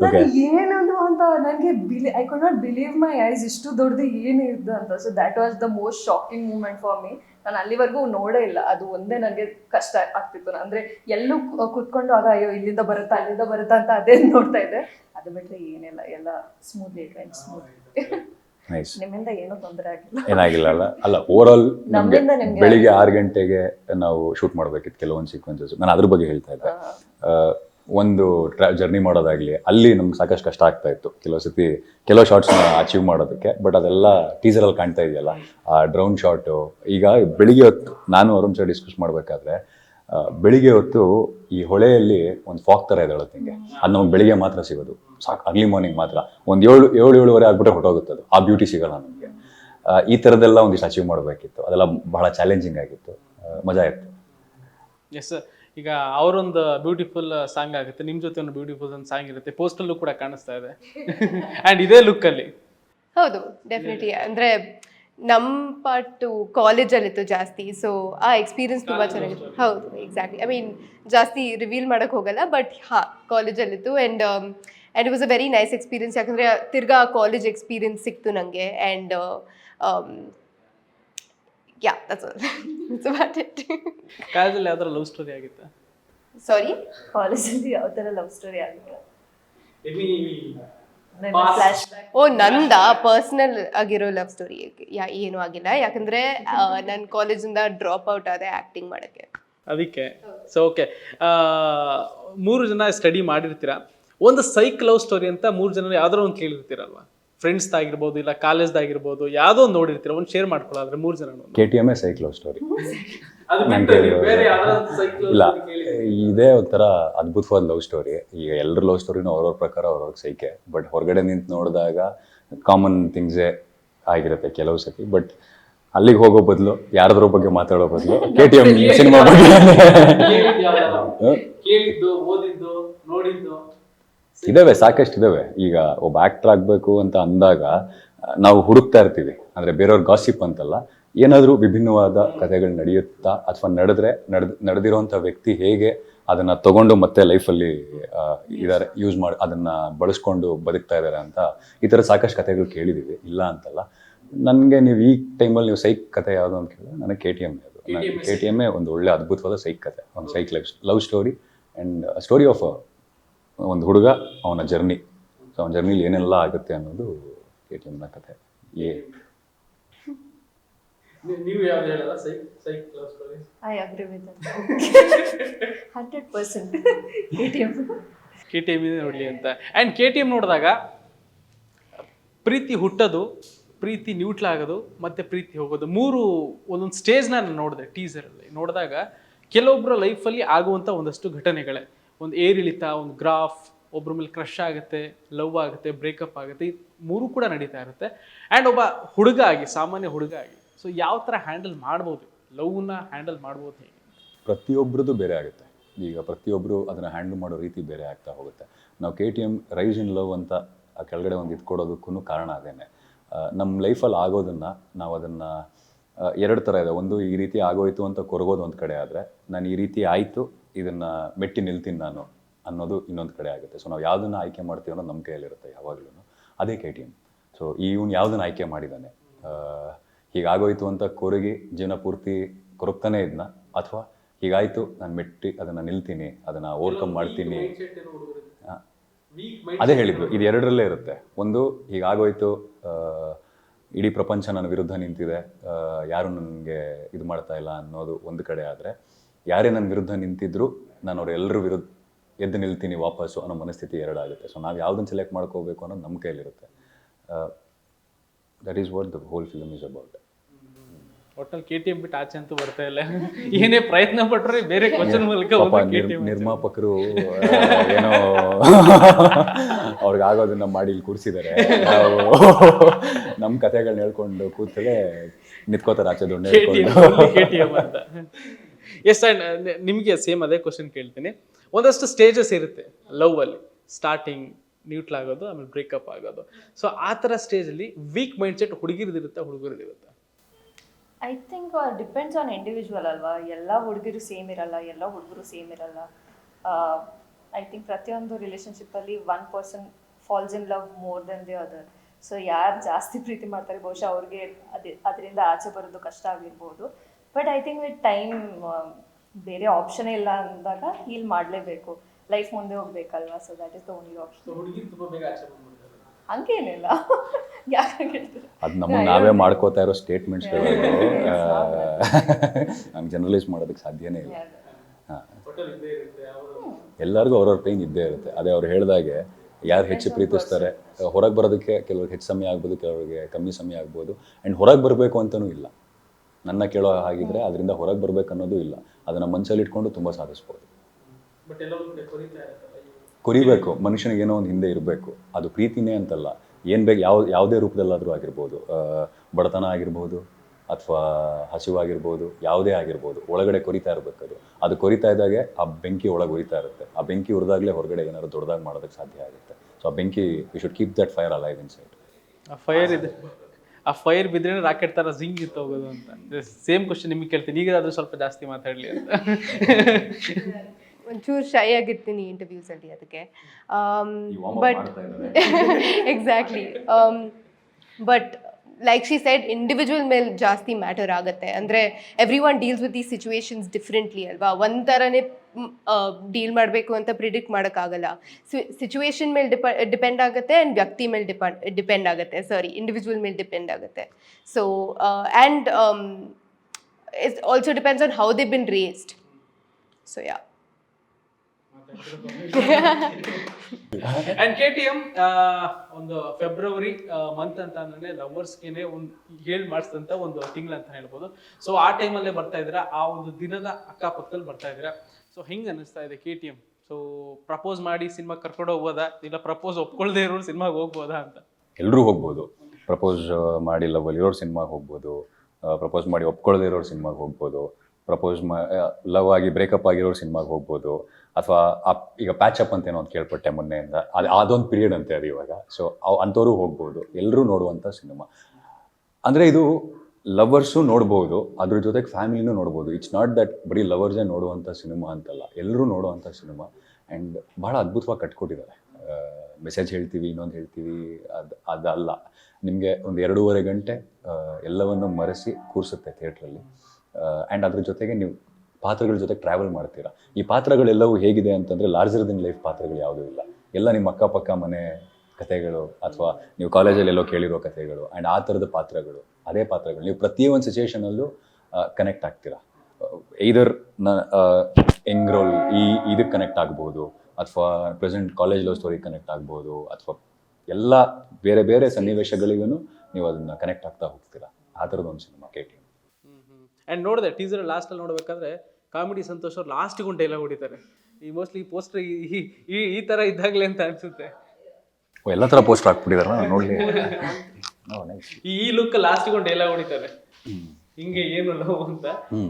ನಾನು ಏನದು ಅಂತ ನನಗೆ ಬಿಲಿ I could not believe my eyes ಇಷ್ಟು ದೊಡ್ಡದು ಏನು ಇದ್ದು ಅಂತ. So that was the most shocking moment for me ನಾನು ಅಲ್ಲಿವರೆಗೂ ನೋಡೇ ಇಲ್ಲ. ಅದು ಒಂದೇ ನನಗೆ ಕಷ್ಟ ಆಗ್ತಿತ್ತು. ಅಂದರೆ ಎಲ್ಲೂ ಕುತ್ಕೊಂಡು ಆಗ ಅಯ್ಯೋ ಇಲ್ಲಿಂದ ಬರುತ್ತಾ ಅಲ್ಲಿಂದ ಬರುತ್ತಾ ಅಂತ ಅದೇ ನೋಡ್ತಾ ಇದ್ದೆ. ಅದು ಬಿಟ್ಟರೆ ಏನಿಲ್ಲ. ಎಲ್ಲ ಸ್ಮೂತ್ಲಿ ವೆಂಟ್ ಸ್ಮೂತ್ ನೈಸ್ ನಿಮ್ಮಿಂದ ಏನೂ ತೊಂದರೆ ಆಗಿಲ್ಲ ಏನಾಗಿಲ್ಲ ಅಲ್ಲ? ಅಲ್ಲ ಓವರ್ ಆಲ್ ನಮಗೆ ನಮ್ಮಿಂದ ನಿಮ್ಗೆ ಬೆಳಿಗ್ಗೆ ಆರು ಗಂಟೆಗೆ ನಾವು ಶೂಟ್ ಮಾಡಬೇಕಿತ್ತು ಕೆಲವೊಂದು ಸೀಕ್ವೆನ್ಸಸ್ ನಾನು ಅದ್ರ ಬಗ್ಗೆ ಹೇಳ್ತಾ ಇದ್ದೆ. ಆ, ಒಂದು ಟ್ರಾ ಜರ್ನಿ ಮಾಡೋದಾಗ್ಲಿ ಅಲ್ಲಿ ನಮ್ಗೆ ಸಾಕಷ್ಟು ಕಷ್ಟ ಆಗ್ತಾ ಇತ್ತು. ಕೆಲವು ಸತಿ ಕೆಲವು ಶಾರ್ಟ್ಸ್ ಅಚೀವ್ ಮಾಡೋದಕ್ಕೆ ಬಟ್ ಅದೆಲ್ಲ ಟೀಸರಲ್ಲಿ ಕಾಣ್ತಾ ಇದೆಯಲ್ಲ? ಆ ಡ್ರೌನ್ ಶಾರ್ಟು ಈಗ ಬೆಳಿಗ್ಗೆ ಹೊತ್ತು ನಾನು ಅರುಣ್ ಸರ್ ಡಿಸ್ಕಸ್ ಮಾಡಬೇಕಾದ್ರೆ ಬೆಳಿಗ್ಗೆ ಹೊತ್ತು ಈ ಹೊಳೆಯಲ್ಲಿ ಒಂದು ಫಾಕ್ ಥರ ಇದ್ದಾಳೆ ನಿಮಗೆ ಅದು ನಮ್ಗೆ ಬೆಳಿಗ್ಗೆ ಮಾತ್ರ ಸಿಗೋದು. ಸಾಕು ಅರ್ಲಿ ಮಾರ್ನಿಂಗ್ ಮಾತ್ರ. ಒಂದು ಏಳು ಏಳು ಏಳುವರೆ ಆಗ್ಬಿಟ್ರೆ ಹೊಟ್ಟೋಗುತ್ತೆ ಅದು ಆ ಬ್ಯೂಟಿ ಸಿಗೋಲ್ಲ ನಮಗೆ. ಈ ಥರದ್ದೆಲ್ಲ ಒಂದಿಷ್ಟು ಅಚೀವ್ ಮಾಡಬೇಕಿತ್ತು. ಅದೆಲ್ಲ ಬಹಳ ಚಾಲೆಂಜಿಂಗ್ ಆಗಿತ್ತು. ಮಜಾ ಇತ್ತು. ಎಸ್ ಈಗ ಅವರೊಂದು ಬ್ಯೂಟಿಫುಲ್ ಸಾಂಗ್ ಆಗುತ್ತೆ. ನಿಮ್ಮ ಜೊತೆ ಒಂದು ಬ್ಯೂಟಿಫುಲ್ ಒಂದು ಸಾಂಗ್ ಇರುತ್ತೆ. ಪೋಸ್ಟಲ್ಲೂ ಕೂಡ ಕಾಣಿಸ್ತಾ ಇದೆ. ಆ್ಯಂಡ್ ಇದೇ ಲುಕ್ಕಲ್ಲಿ ಹೌದು ಡೆಫಿನೆಟ್ಲಿ ಅಂದರೆ ನಮ್ಮ ಪಾರ್ಟು ಕಾಲೇಜಲ್ಲಿತ್ತು ಜಾಸ್ತಿ. ಸೊ ಆ ಎಕ್ಸ್ಪೀರಿಯನ್ಸ್ ತುಂಬ ಚೆನ್ನಾಗಿತ್ತು. ಹೌದು ಎಕ್ಸಾಕ್ಟ್ಲಿ ಐ ಮೀನ್ ಜಾಸ್ತಿ ರಿವೀಲ್ ಮಾಡೋಕ್ಕೆ ಹೋಗಲ್ಲ ಬಟ್ ಹಾಂ ಕಾಲೇಜಲ್ಲಿತ್ತು and and it was a very nice experience ಯಾಕಂದರೆ ತಿರ್ಗಾ ಕಾಲೇಜ್ ಎಕ್ಸ್ಪೀರಿಯನ್ಸ್ ಸಿಕ್ತು ನನಗೆ and ya that's about it ಕಾಲೇಜಲ್ಲಿ ಯಾವ್ದಾರ ಲವ್ ಸ್ಟೋರಿ ಆಗಿತ್ತು? ಸಾರಿ ಕಾಲೇಜಲ್ಲಿ ಯಾವ ಥರ ಲವ್ ಸ್ಟೋರಿ ಆಗಿಲ್ಲ ಫ್ಲಾಶ್ ಓ ನಂದ? ಪರ್ಸನಲ್ ಆಗಿರೋ ಲವ್ ಸ್ಟೋರಿ ಯಾ ಏನೂ ಆಗಿಲ್ಲ. ಯಾಕಂದ್ರೆ ನನ್ನ ಕಾಲೇಜಿಂದ ಡ್ರಾಪ್ ಔಟ್ ಆದೆ ಆಕ್ಟಿಂಗ್ ಮಾಡಕ್ಕೆ. ಅದಕ್ಕೆ. ಸೊ ಓಕೆ ಮೂರು ಜನ ಸ್ಟಡಿ ಮಾಡಿರ್ತೀರಾ? ಒಂದು ಸೈಕ್ ಲವ್ ಸ್ಟೋರಿ ಅಂತ ಮೂರು ಜನ ಯಾವ್ದಾರ ಒಂದು ಕೇಳಿರ್ತೀರಲ್ವಾ? ಫ್ರೆಂಡ್ಸ್ ಆಗಿರ್ಬೋದು ಇಲ್ಲ ಕಾಲೇಜ್ದಾಗಿರ್ಬೋದು ಯಾವುದೋ ಒಂದು ನೋಡಿರ್ತೀರ ಒಂದು ಶೇರ್ ಮಾಡ್ಕೊಳ್ಳೋದ್ರೆ ಮೂರು ಜನ K T M a psych love story ಇಲ್ಲ. ಇದೇ ಒಂಥರ ಅದ್ಭುತವಾದ ಲವ್ ಸ್ಟೋರಿ ಈಗ ಎಲ್ಲರ ಲವ್ ಸ್ಟೋರಿನೂ ಅವ್ರವ್ರ ಪ್ರಕಾರ ಅವ್ರವ್ರ ಸೈಕೆ ಬಟ್ ಹೊರಗಡೆ ನಿಂತು ನೋಡಿದಾಗ ಕಾಮನ್ ಥಿಂಗ್ಸೇ ಆಗಿರುತ್ತೆ ಕೆಲವು ಸತಿ. ಬಟ್ ಅಲ್ಲಿಗೆ ಹೋಗೋ ಬದಲು ಯಾರದ್ರ ಬಗ್ಗೆ ಮಾತಾಡೋ ಬದಲು ಕೆ ಟಿ ಎಂ ಸಿನಿಮಾ ಬಗ್ಗೆ. ಇದಾವೆ ಸಾಕಷ್ಟು ಇದಾವೆ ಈಗ ಒಬ್ಬ ಆಕ್ಟರ್ ಆಗಬೇಕು ಅಂತ ಅಂದಾಗ ನಾವು ಹುಡುಕ್ತಾ ಇರ್ತೀವಿ. ಅಂದ್ರೆ ಬೇರೆಯವ್ರ ಗಾಸಿಪ್ ಅಂತಲ್ಲ ಏನಾದರೂ ವಿಭಿನ್ನವಾದ ಕಥೆಗಳು ನಡೆಯುತ್ತಾ ಅಥವಾ ನಡೆದ್ರೆ ನಡೆದ್ ನಡೆದಿರುವಂಥ ವ್ಯಕ್ತಿ ಹೇಗೆ ಅದನ್ನ ತಗೊಂಡು ಮತ್ತೆ ಲೈಫಲ್ಲಿ ಇದಾರೆ ಯೂಸ್ ಮಾಡಿ ಅದನ್ನ ಬಳಸ್ಕೊಂಡು ಬದುಕ್ತಾ ಇದ್ದಾರೆ ಅಂತ ಈ ಥರ ಸಾಕಷ್ಟು ಕಥೆಗಳು ಕೇಳಿದ್ದೀವಿ ಇಲ್ಲ ಅಂತಲ್ಲ. ನನಗೆ ನೀವು ಈ ಟೈಮಲ್ಲಿ ನೀವು ಸೈಕ್ ಕಥೆ ಯಾವುದು ಅಂತ ಕೇಳಿದ್ರೆ ನನಗೆ ಕೆ ಟಿ ಎಂ ಅದು. ಕೆ ಟಿ ಎಮ್ಮೇ ಒಂದು ಒಳ್ಳೆ ಅದ್ಭುತವಾದ ಸೈಕ್ ಕಥೆ. ಒಂದು psych life love story and story of ಒಂದು ಹುಡುಗ ಅವನ ಜರ್ನಿ. ಸೊ ಅವನ ಜರ್ನಿಲಿ ಏನೆಲ್ಲ ಆಗುತ್ತೆ ಅನ್ನೋದು ಕೆ ಟಿ ಎಮ್ನ ಏ. ನೀವು ಯಾವ್ದು ಹೇಳಲ್ಲ psych psych class I agree with hundred percent K T M K T M ನೋಡಲಿ ಅಂತ. ಆ್ಯಂಡ್ ಕೆ ಟಿ ಎಂ ನೋಡಿದಾಗ ಪ್ರೀತಿ ಹುಟ್ಟೋದು ಪ್ರೀತಿ ನ್ಯೂಟ್ಲ್ ಆಗೋದು ಮತ್ತೆ ಪ್ರೀತಿ ಹೋಗೋದು. ಮೂರು ಒಂದೊಂದು ಸ್ಟೇಜ್ನ ನಾನು ನೋಡಿದೆ ಟೀಸರಲ್ಲಿ ನೋಡಿದಾಗ ಕೆಲವೊಬ್ಬರ ಲೈಫಲ್ಲಿ ಆಗುವಂಥ ಒಂದಷ್ಟು ಘಟನೆಗಳೇ. ಒಂದು ಏರಿಳಿತ ಒಂದು ಗ್ರಾಫ್ ಒಬ್ಬರ ಮೇಲೆ ಕ್ರಶ್ ಆಗುತ್ತೆ ಲವ್ ಆಗುತ್ತೆ ಬ್ರೇಕಪ್ ಆಗುತ್ತೆ, ಈ ಮೂರು ಕೂಡ ನಡೀತಾ ಇರುತ್ತೆ. ಆ್ಯಂಡ್ ಒಬ್ಬ ಹುಡುಗ ಆಗಿ ಸಾಮಾನ್ಯ ಹುಡುಗ ಆಗಿ ಸೊ ಯಾವ ಥರ ಹ್ಯಾಂಡಲ್ ಮಾಡ್ಬೋದು? ಲವ್ನ ಹ್ಯಾಂಡಲ್ ಮಾಡ್ಬೋದು ಹೇಗೆ? ಪ್ರತಿಯೊಬ್ಬರದ್ದು ಬೇರೆ ಆಗುತ್ತೆ. ಈಗ ಪ್ರತಿಯೊಬ್ಬರು ಅದನ್ನು ಹ್ಯಾಂಡಲ್ ಮಾಡೋ ರೀತಿ ಬೇರೆ ಆಗ್ತಾ ಹೋಗುತ್ತೆ. ನಾವು K T M rise in love ಅಂತ ಆ ಕೆಳಗಡೆ ಒಂದು ಇದ್ಕೊಡೋದಕ್ಕೂ ಕಾರಣ ಅದೇನೆ. ನಮ್ಮ ಲೈಫಲ್ಲಿ ಆಗೋದನ್ನು ನಾವು ಅದನ್ನು ಎರಡು ಥರ ಇದೆ. ಒಂದು ಈ ರೀತಿ ಆಗೋಯ್ತು ಅಂತ ಕೊರಗೋದು ಒಂದು ಕಡೆ ಆದರೆ, ನಾನು ಈ ರೀತಿ ಆಯಿತು, ಇದನ್ನು ಮೆಟ್ಟಿ ನಿಲ್ತೀನಿ ನಾನು ಅನ್ನೋದು ಇನ್ನೊಂದು ಕಡೆ ಆಗುತ್ತೆ. ಸೊ ನಾವು ಯಾವುದನ್ನು ಆಯ್ಕೆ ಮಾಡ್ತೀವಿ ಅನ್ನೋದು ನಮ್ಮ ಕೈಯಲ್ಲಿರುತ್ತೆ ಯಾವಾಗಲೂ ಅದೇ ಕೆ ಟಿ ಎಂ ಸೊ ಇವನು ಯಾವುದನ್ನು ಆಯ್ಕೆ ಮಾಡಿದ್ದಾನೆ ಹೀಗಾಗೋಯ್ತು ಅಂತ ಕೊರಗಿ ಜೀವನ ಪೂರ್ತಿ ಕೊರಗ್ತಾನೆ ಇದ್ನ? ಅಥವಾ ಹೀಗಾಯ್ತು ನಾನು ಮೆಟ್ಟಿ ಅದನ್ನು ನಿಲ್ತೀನಿ ಅದನ್ನು ಓವರ್ಕಮ್ ಮಾಡ್ತೀನಿ? ಅದೇ ಹೇಳಿದ್ರು ಇದು ಎರಡರಲ್ಲೇ ಇರುತ್ತೆ. ಒಂದು ಹೀಗಾಗೋಯ್ತು ಇಡೀ ಪ್ರಪಂಚ ನನ್ನ ವಿರುದ್ಧ ನಿಂತಿದೆ ಯಾರು ನನಗೆ ಇದು ಮಾಡ್ತಾ ಇಲ್ಲ ಅನ್ನೋದು ಒಂದು ಕಡೆ ಆದರೆ ಯಾರೇ ನನ್ನ ವಿರುದ್ಧ ನಿಂತಿದ್ರು ನಾನು ಅವ್ರ ಎಲ್ಲರ ವಿರುದ್ಧ ಎದ್ದು ನಿಲ್ತೀನಿ ವಾಪಸ್ಸು ಅನ್ನೋ ಮನಸ್ಥಿತಿ ಎರಡಾಗುತ್ತೆ. ಸೊ ನಾವು ಯಾವುದನ್ನು ಸೆಲೆಕ್ಟ್ ಮಾಡ್ಕೋಬೇಕು ಅನ್ನೋದು ನಮ್ಮ ಕೈಯಲ್ಲಿರುತ್ತೆ that is what the whole film is about ಒಟ್ಟಲ್ಲಿ ಕೆ ಟಿ ಎಂ ಬಿಟ್ಟು ಆಚೆ ಅಂತೂ ಬರ್ತಾ ಇಲ್ಲ. ಏನೇ ಪ್ರಯತ್ನ ಪಟ್ರೆ ಬೇರೆ ಕ್ವಶನ್ ಮೂಲಕ ನಿರ್ಮಾಪಕರು ಏನೋ ಅವ್ರಿಗೆ ಆಗೋದನ್ನ ಮಾಡಿ ಇಲ್ಲಿ ಕೂರಿಸಿದ್ದಾರೆ ನಮ್ಮ ಕಥೆಗಳನ್ನ ಹೇಳ್ಕೊಂಡು ಕೂತಲೇ ನಿಂತ್ಕೋತಾರೆ ಆಚೆ ದುಂಡೆ K T M K T M ಅಂತ. ಎಸ್ ಆ್ಯಂಡ್ ನಿಮಗೆ ಸೇಮ್ ಅದೇ ಕ್ವಶನ್ ಕೇಳ್ತೀನಿ. ಒಂದಷ್ಟು ಸ್ಟೇಜಸ್ ಇರುತ್ತೆ. ಲವ್ ಅಲ್ಲಿ. ಸ್ಟಾರ್ಟಿಂಗ್ ನ್ಯೂಟ್ಲ್ ಆಗೋದು, ಆಮೇಲೆ ಬ್ರೇಕಪ್ ಆಗೋದು. ಸೊ ಆ ಥರ ಸ್ಟೇಜಲ್ಲಿ ವೀಕ್ ಮೈಂಡ್ ಸೆಟ್ ಹುಡುಗಿರದಿರುತ್ತೆ ಹುಡುಗರದಿರುತ್ತೆ I think depends on individual ಅಲ್ವಾ? ಎಲ್ಲ ಹುಡುಗಿರು ಸೇಮ್ ಇರಲ್ಲ, ಎಲ್ಲ ಹುಡುಗರು ಸೇಮ್ ಇರಲ್ಲ. ಐ ಥಿಂಕ್ ಪ್ರತಿಯೊಂದು ರಿಲೇಶನ್ಶಿಪ್ಪಲ್ಲಿ one person falls in love more than the other so ಯಾರು ಜಾಸ್ತಿ ಪ್ರೀತಿ ಮಾಡ್ತಾರೆ, ಬಹುಶಃ ಅವ್ರಿಗೆ ಅದೇ, ಅದರಿಂದ ಆಚೆ ಬರೋದು ಕಷ್ಟ ಆಗಿರ್ಬೋದು. But I think with time ಬೇರೆ ಆಪ್ಷನ್ ಇಲ್ಲ ಅಂದಾಗ ಹೀಲ್ ಮಾಡಲೇಬೇಕು. ಲೈಫ್ ಮುಂದೆ ಹೋಗ್ಬೇಕಲ್ವಾ? So that is the only option ಹಂಗೇನಿಲ್ಲ. ಅದು ನಮಗೆ ನಾವೇ ಮಾಡ್ಕೋತಾ ಇರೋ ಸ್ಟೇಟ್ಮೆಂಟ್ಸ್ ನಮ್ಗೆ ಜನರಲೈಸ್ ಮಾಡೋದಕ್ಕೆ ಸಾಧ್ಯನೇ ಇಲ್ಲ. ಹಾಂ. ಎಲ್ಲರಿಗೂ ಅವ್ರವ್ರ ಪೈನ್ ಇದ್ದೇ ಇರುತ್ತೆ. ಅದೇ ಅವ್ರು ಹೇಳಿದಾಗೆ ಯಾರು ಹೆಚ್ಚು ಪ್ರೀತಿಸ್ತಾರೆ? ಹೊರಗೆ ಬರೋದಕ್ಕೆ ಕೆಲವ್ರಿಗೆ ಹೆಚ್ಚು ಸಮಯ ಆಗ್ಬೋದು ಕೆಲವ್ರಿಗೆ ಕಮ್ಮಿ ಸಮಯ ಆಗ್ಬೋದು. ಆ್ಯಂಡ್ ಹೊರಗೆ ಬರಬೇಕು ಅಂತಲೂ ಇಲ್ಲ. ನನ್ನ ಕೇಳೋ ಹಾಗಿದ್ರೆ ಅದರಿಂದ ಹೊರಗೆ ಬರಬೇಕು ಅನ್ನೋದು ಇಲ್ಲ. ಅದನ್ನ ಮನಸ್ಸಲ್ಲಿ ಇಟ್ಕೊಂಡು ತುಂಬಾ ಸಾಧಿಸ್ಬೋದು. ಕೊರಿಬೇಕು ಎಲ್ಲರೂ ಕೊರಿತಾ ಇರುತ್ತಲ್ಲ ಕುರಿಬೇಕು. ಮನುಷ್ಯನಿಗೆ ಏನೋ ಒಂದು ಹಿಂದೆ ಇರಬೇಕು. ಅದು ಪ್ರೀತಿನೇ ಅಂತಲ್ಲ. ಏನು ಬೇಕು ಯಾವ ಯಾವುದೇ ರೂಪದಲ್ಲಾದರೂ ಆಗಿರ್ಬೋದು. ಬಡತನ ಆಗಿರ್ಬೋದು ಅಥವಾ ಹಸಿವಾಗಿರ್ಬೋದು ಯಾವುದೇ ಆಗಿರ್ಬೋದು. ಒಳಗಡೆ ಕೊರಿತಾ ಇರಬೇಕು ಅದು. ಅದು ಕೊರಿತಾ ಇದ್ದಾಗೆ ಆ ಬೆಂಕಿ ಒಳಗೆ ಉರಿತಾ ಇರುತ್ತೆ. ಆ ಬೆಂಕಿ ಉರಿದಾಗಲೇ ಹೊರಗಡೆ ಏನಾದ್ರು ದೊಡ್ಡದಾಗಿ ಮಾಡೋದಕ್ಕೆ ಸಾಧ್ಯ ಆಗುತ್ತೆ. ಸೊ ಆ ಬೆಂಕಿ we should keep that fire alive inside ಆ ಫೈರ್ ಇದೆ. ಆ ಫೈರ್ ಬಿದ್ರೆ ರಾಕೆಟ್ ತರ ಜಿಂಗ್ ಇತ್ತು ಹೋಗೋದು ಅಂತ. ಸೇಮ್ ಕ್ವಶನ್ ನಿಮಗೆ ಕೇಳ್ತೀನಿ. ಈಗ ಆದ್ರೂ ಸ್ವಲ್ಪ ಜಾಸ್ತಿ ಮಾತಾಡ್ಲಿ ಅಂತ. ಒಂಚೂರು ಶೈ ಆಗಿರ್ತೀನಿ ಇಂಟರ್ವ್ಯೂಸ್ ಅಲ್ಲಿ ಅದಕ್ಕೆ. But exactly but like she side individual ಮೇಲೆ ಜಾಸ್ತಿ ಮ್ಯಾಟರ್ ಆಗುತ್ತೆ. ಅಂದರೆ ಎವ್ರಿ ಒನ್ ಡೀಲ್ಸ್ ವಿತ್ ಈ ಸಿಚುವೇಶನ್ಸ್ ಡಿಫ್ರೆಂಟ್ಲಿ ಅಲ್ವಾ? ಒಂದು ಥರನೇ ಡೀಲ್ ಮಾಡಬೇಕು ಅಂತ ಪ್ರಿಡಿಕ್ಟ್ ಮಾಡೋಕ್ಕಾಗಲ್ಲ. ಸಿಚುವೇಶನ್ ಮೇಲೆ ಡಿಪ ಡಿಪೆಂಡ್ ಆಗುತ್ತೆ ಆ್ಯಂಡ್ ವ್ಯಕ್ತಿ ಮೇಲೆ ಡಿಪೆಂಡ್ ಡಿಪೆಂಡ್ ಆಗುತ್ತೆ. ಸಾರಿ ಇಂಡಿವಿಜುವಲ್ ಮೇಲೆ ಡಿಪೆಂಡ್ ಆಗುತ್ತೆ. So and it's also depends on how they been raised so ya and K T M ಒಂದು ಫೆಬ್ರವರಿ ಮಂತ್ ಅಂತ ಅಂದ್ರೆ ಲವರ್ಸ್ಗೆನೆ ಒಂದು ಹೇಳ್ ಮಾಡಿಸಿದಂತ ಒಂದು ತಿಂಗಳು ಅಂತ ಹೇಳ್ಬೋದು. ಸೊ ಆ ಟೈಮಲ್ಲೇ ಬರ್ತಾ ಇದ್ದೀರಾ? ಆ ಒಂದು ದಿನದ ಅಕ್ಕಪಕ್ಕದಲ್ಲಿ ಬರ್ತಾ ಇದ್ದೀರಾ? ಸೊ ಹೆಂಗೆ ಅನಿಸ್ತಾ ಇದೆ K T M so propose ಮಾಡಿ ಸಿನಿಮಾ ಕರ್ಕೊಂಡು ಹೋಗ್ಬೋದಾ? ಇಲ್ಲ ಪ್ರಪೋಸ್ ಒಪ್ಕೊಳ್ದೇ ಇರೋರು ಸಿನಿಮಾಗೆ ಹೋಗ್ಬೋದಾ ಅಂತ? ಎಲ್ಲರೂ ಹೋಗ್ಬೋದು. ಪ್ರಪೋಸ್ ಮಾಡಿ ಲವ್ ಇರೋರು ಸಿನಿಮಾಗೆ ಹೋಗ್ಬೋದು. ಪ್ರಪೋಸ್ ಮಾಡಿ ಒಪ್ಕೊಳ್ಳದೇ ಇರೋರು ಸಿನಿಮಾಗೆ ಹೋಗ್ಬೋದು. ಪ್ರಪೋಸ್ ಮಾ ಲವ್ ಆಗಿ ಬ್ರೇಕಪ್ ಆಗಿರೋರು ಸಿನಿಮಾಗೆ ಹೋಗ್ಬೋದು. ಅಥವಾ ಈಗ ಪ್ಯಾಚ್ ಅಪ್ ಅಂತ ಏನೋ ಒಂದು ಕೇಳ್ಪಟ್ಟೆ ಮೊನ್ನೆಯಿಂದ ಅದು, ಅದೊಂದು ಪೀರಿಯಡ್ ಅಂತೆ ಅದು ಇವಾಗ. ಸೊ ಅಂಥವ್ರು ಹೋಗ್ಬೋದು. ಎಲ್ಲರೂ ನೋಡುವಂಥ ಸಿನಿಮಾ ಅಂದರೆ ಇದು ಲವರ್ಸು ನೋಡ್ಬೋದು, ಅದ್ರ ಜೊತೆಗೆ ಫ್ಯಾಮಿಲಿನೂ ನೋಡ್ಬೋದು. ಇಟ್ಸ್ ನಾಟ್ ದಟ್ ಬರೀ ಲವರ್ಸೇ ನೋಡುವಂಥ ಸಿನಿಮಾ ಅಂತಲ್ಲ ಎಲ್ಲರೂ ನೋಡುವಂಥ ಸಿನಿಮಾ. ಆ್ಯಂಡ್ ಭಾಳ ಅದ್ಭುತವಾಗಿ ಕಟ್ಕೊಟ್ಟಿದ್ದಾರೆ. ಮೆಸೇಜ್ ಹೇಳ್ತೀವಿ, ಇನ್ನೊಂದು ಹೇಳ್ತೀವಿ, ಅದು, ಅದಲ್ಲ. ನಿಮಗೆ ಒಂದು ಎರಡೂವರೆ ಗಂಟೆ ಎಲ್ಲವನ್ನು ಮರೆಸಿ ಕೂರಿಸುತ್ತೆ ಥಿಯೇಟ್ರಲ್ಲಿ. ಆ್ಯಂಡ್ ಅದ್ರ ಜೊತೆಗೆ ನೀವು ಪಾತ್ರಗಳ ಜೊತೆ ಟ್ರಾವೆಲ್ ಮಾಡ್ತೀರಾ. ಈ ಪಾತ್ರಗಳೆಲ್ಲವೂ ಹೇಗಿದೆ ಅಂತಂದರೆ ಲಾರ್ಜರ್ ದಿನ್ ಲೈಫ್ ಪಾತ್ರಗಳು ಯಾವುದೂ ಇಲ್ಲ. ಎಲ್ಲ ನಿಮ್ಮ ಅಕ್ಕಪಕ್ಕ ಮನೆ ಕಥೆಗಳು ಅಥವಾ ನೀವು ಕಾಲೇಜಲ್ಲಿ ಎಲ್ಲೋ ಕೇಳಿರೋ ಕಥೆಗಳು ಆ್ಯಂಡ್ ಆ ಥರದ ಪಾತ್ರಗಳು, ಅದೇ ಪಾತ್ರಗಳು, ನೀವು ಪ್ರತಿಯೊಂದು ಸಿಚುವೇಶನಲ್ಲೂ ಕನೆಕ್ಟ್ ಆಗ್ತೀರಾ? ಇದರ್ನ ಎಂಗ್ರೋಲ್ ಈ, ಇದಕ್ಕೆ ಕನೆಕ್ಟ್ ಆಗ್ಬೋದು, ಅಥವಾ present college love story connect ಆಗ್ಬೋದು, ಅಥವಾ ಎಲ್ಲ ಬೇರೆ ಬೇರೆ ಸನ್ನಿವೇಶಗಳಿಗೂ ನೀವು ಅದನ್ನು ಕನೆಕ್ಟ್ ಆಗ್ತಾ ಹೋಗ್ತೀರಾ? ಆ ಥರದೊಂದು ಸಿನಿಮಾ ಕೆ ಟಿ ಆ್ಯಂಡ್ ನೋಡಿದೆ ಟೀಸರ್ ಲಾಸ್ಟಲ್ಲಿ ನೋಡಬೇಕಾದ್ರೆ ಕಾಮಿಡಿ ಸಂತೋಷ್ ಅವ್ರು ಲಾಸ್ಟ್ ಒಂದು ಡೈಲಾಗ್ ಹೊಡಿತಾರೆ. ಈ ಮೋಸ್ಟ್ಲಿ ಪೋಸ್ಟರ್ ಈ ಈ ಈ ಥರ ಇದ್ದಾಗಲೇ ಅಂತ ಅನ್ಸುತ್ತೆ. ಎಲ್ಲ ತರ ಪೋಸ್ಟ್ ಹಾಕ್ಬಿಟ್ಟಿದಾರ ನೋಡಲಿ. ಈ ಈ ಲುಕ್ ಲಾಸ್ಟ್ ಒಂದು ಎಲ್ಲ ಹೊಡಿತಾರೆ. ಹಿಂಗೆ ಏನು ಲವ್ ಅಂತ.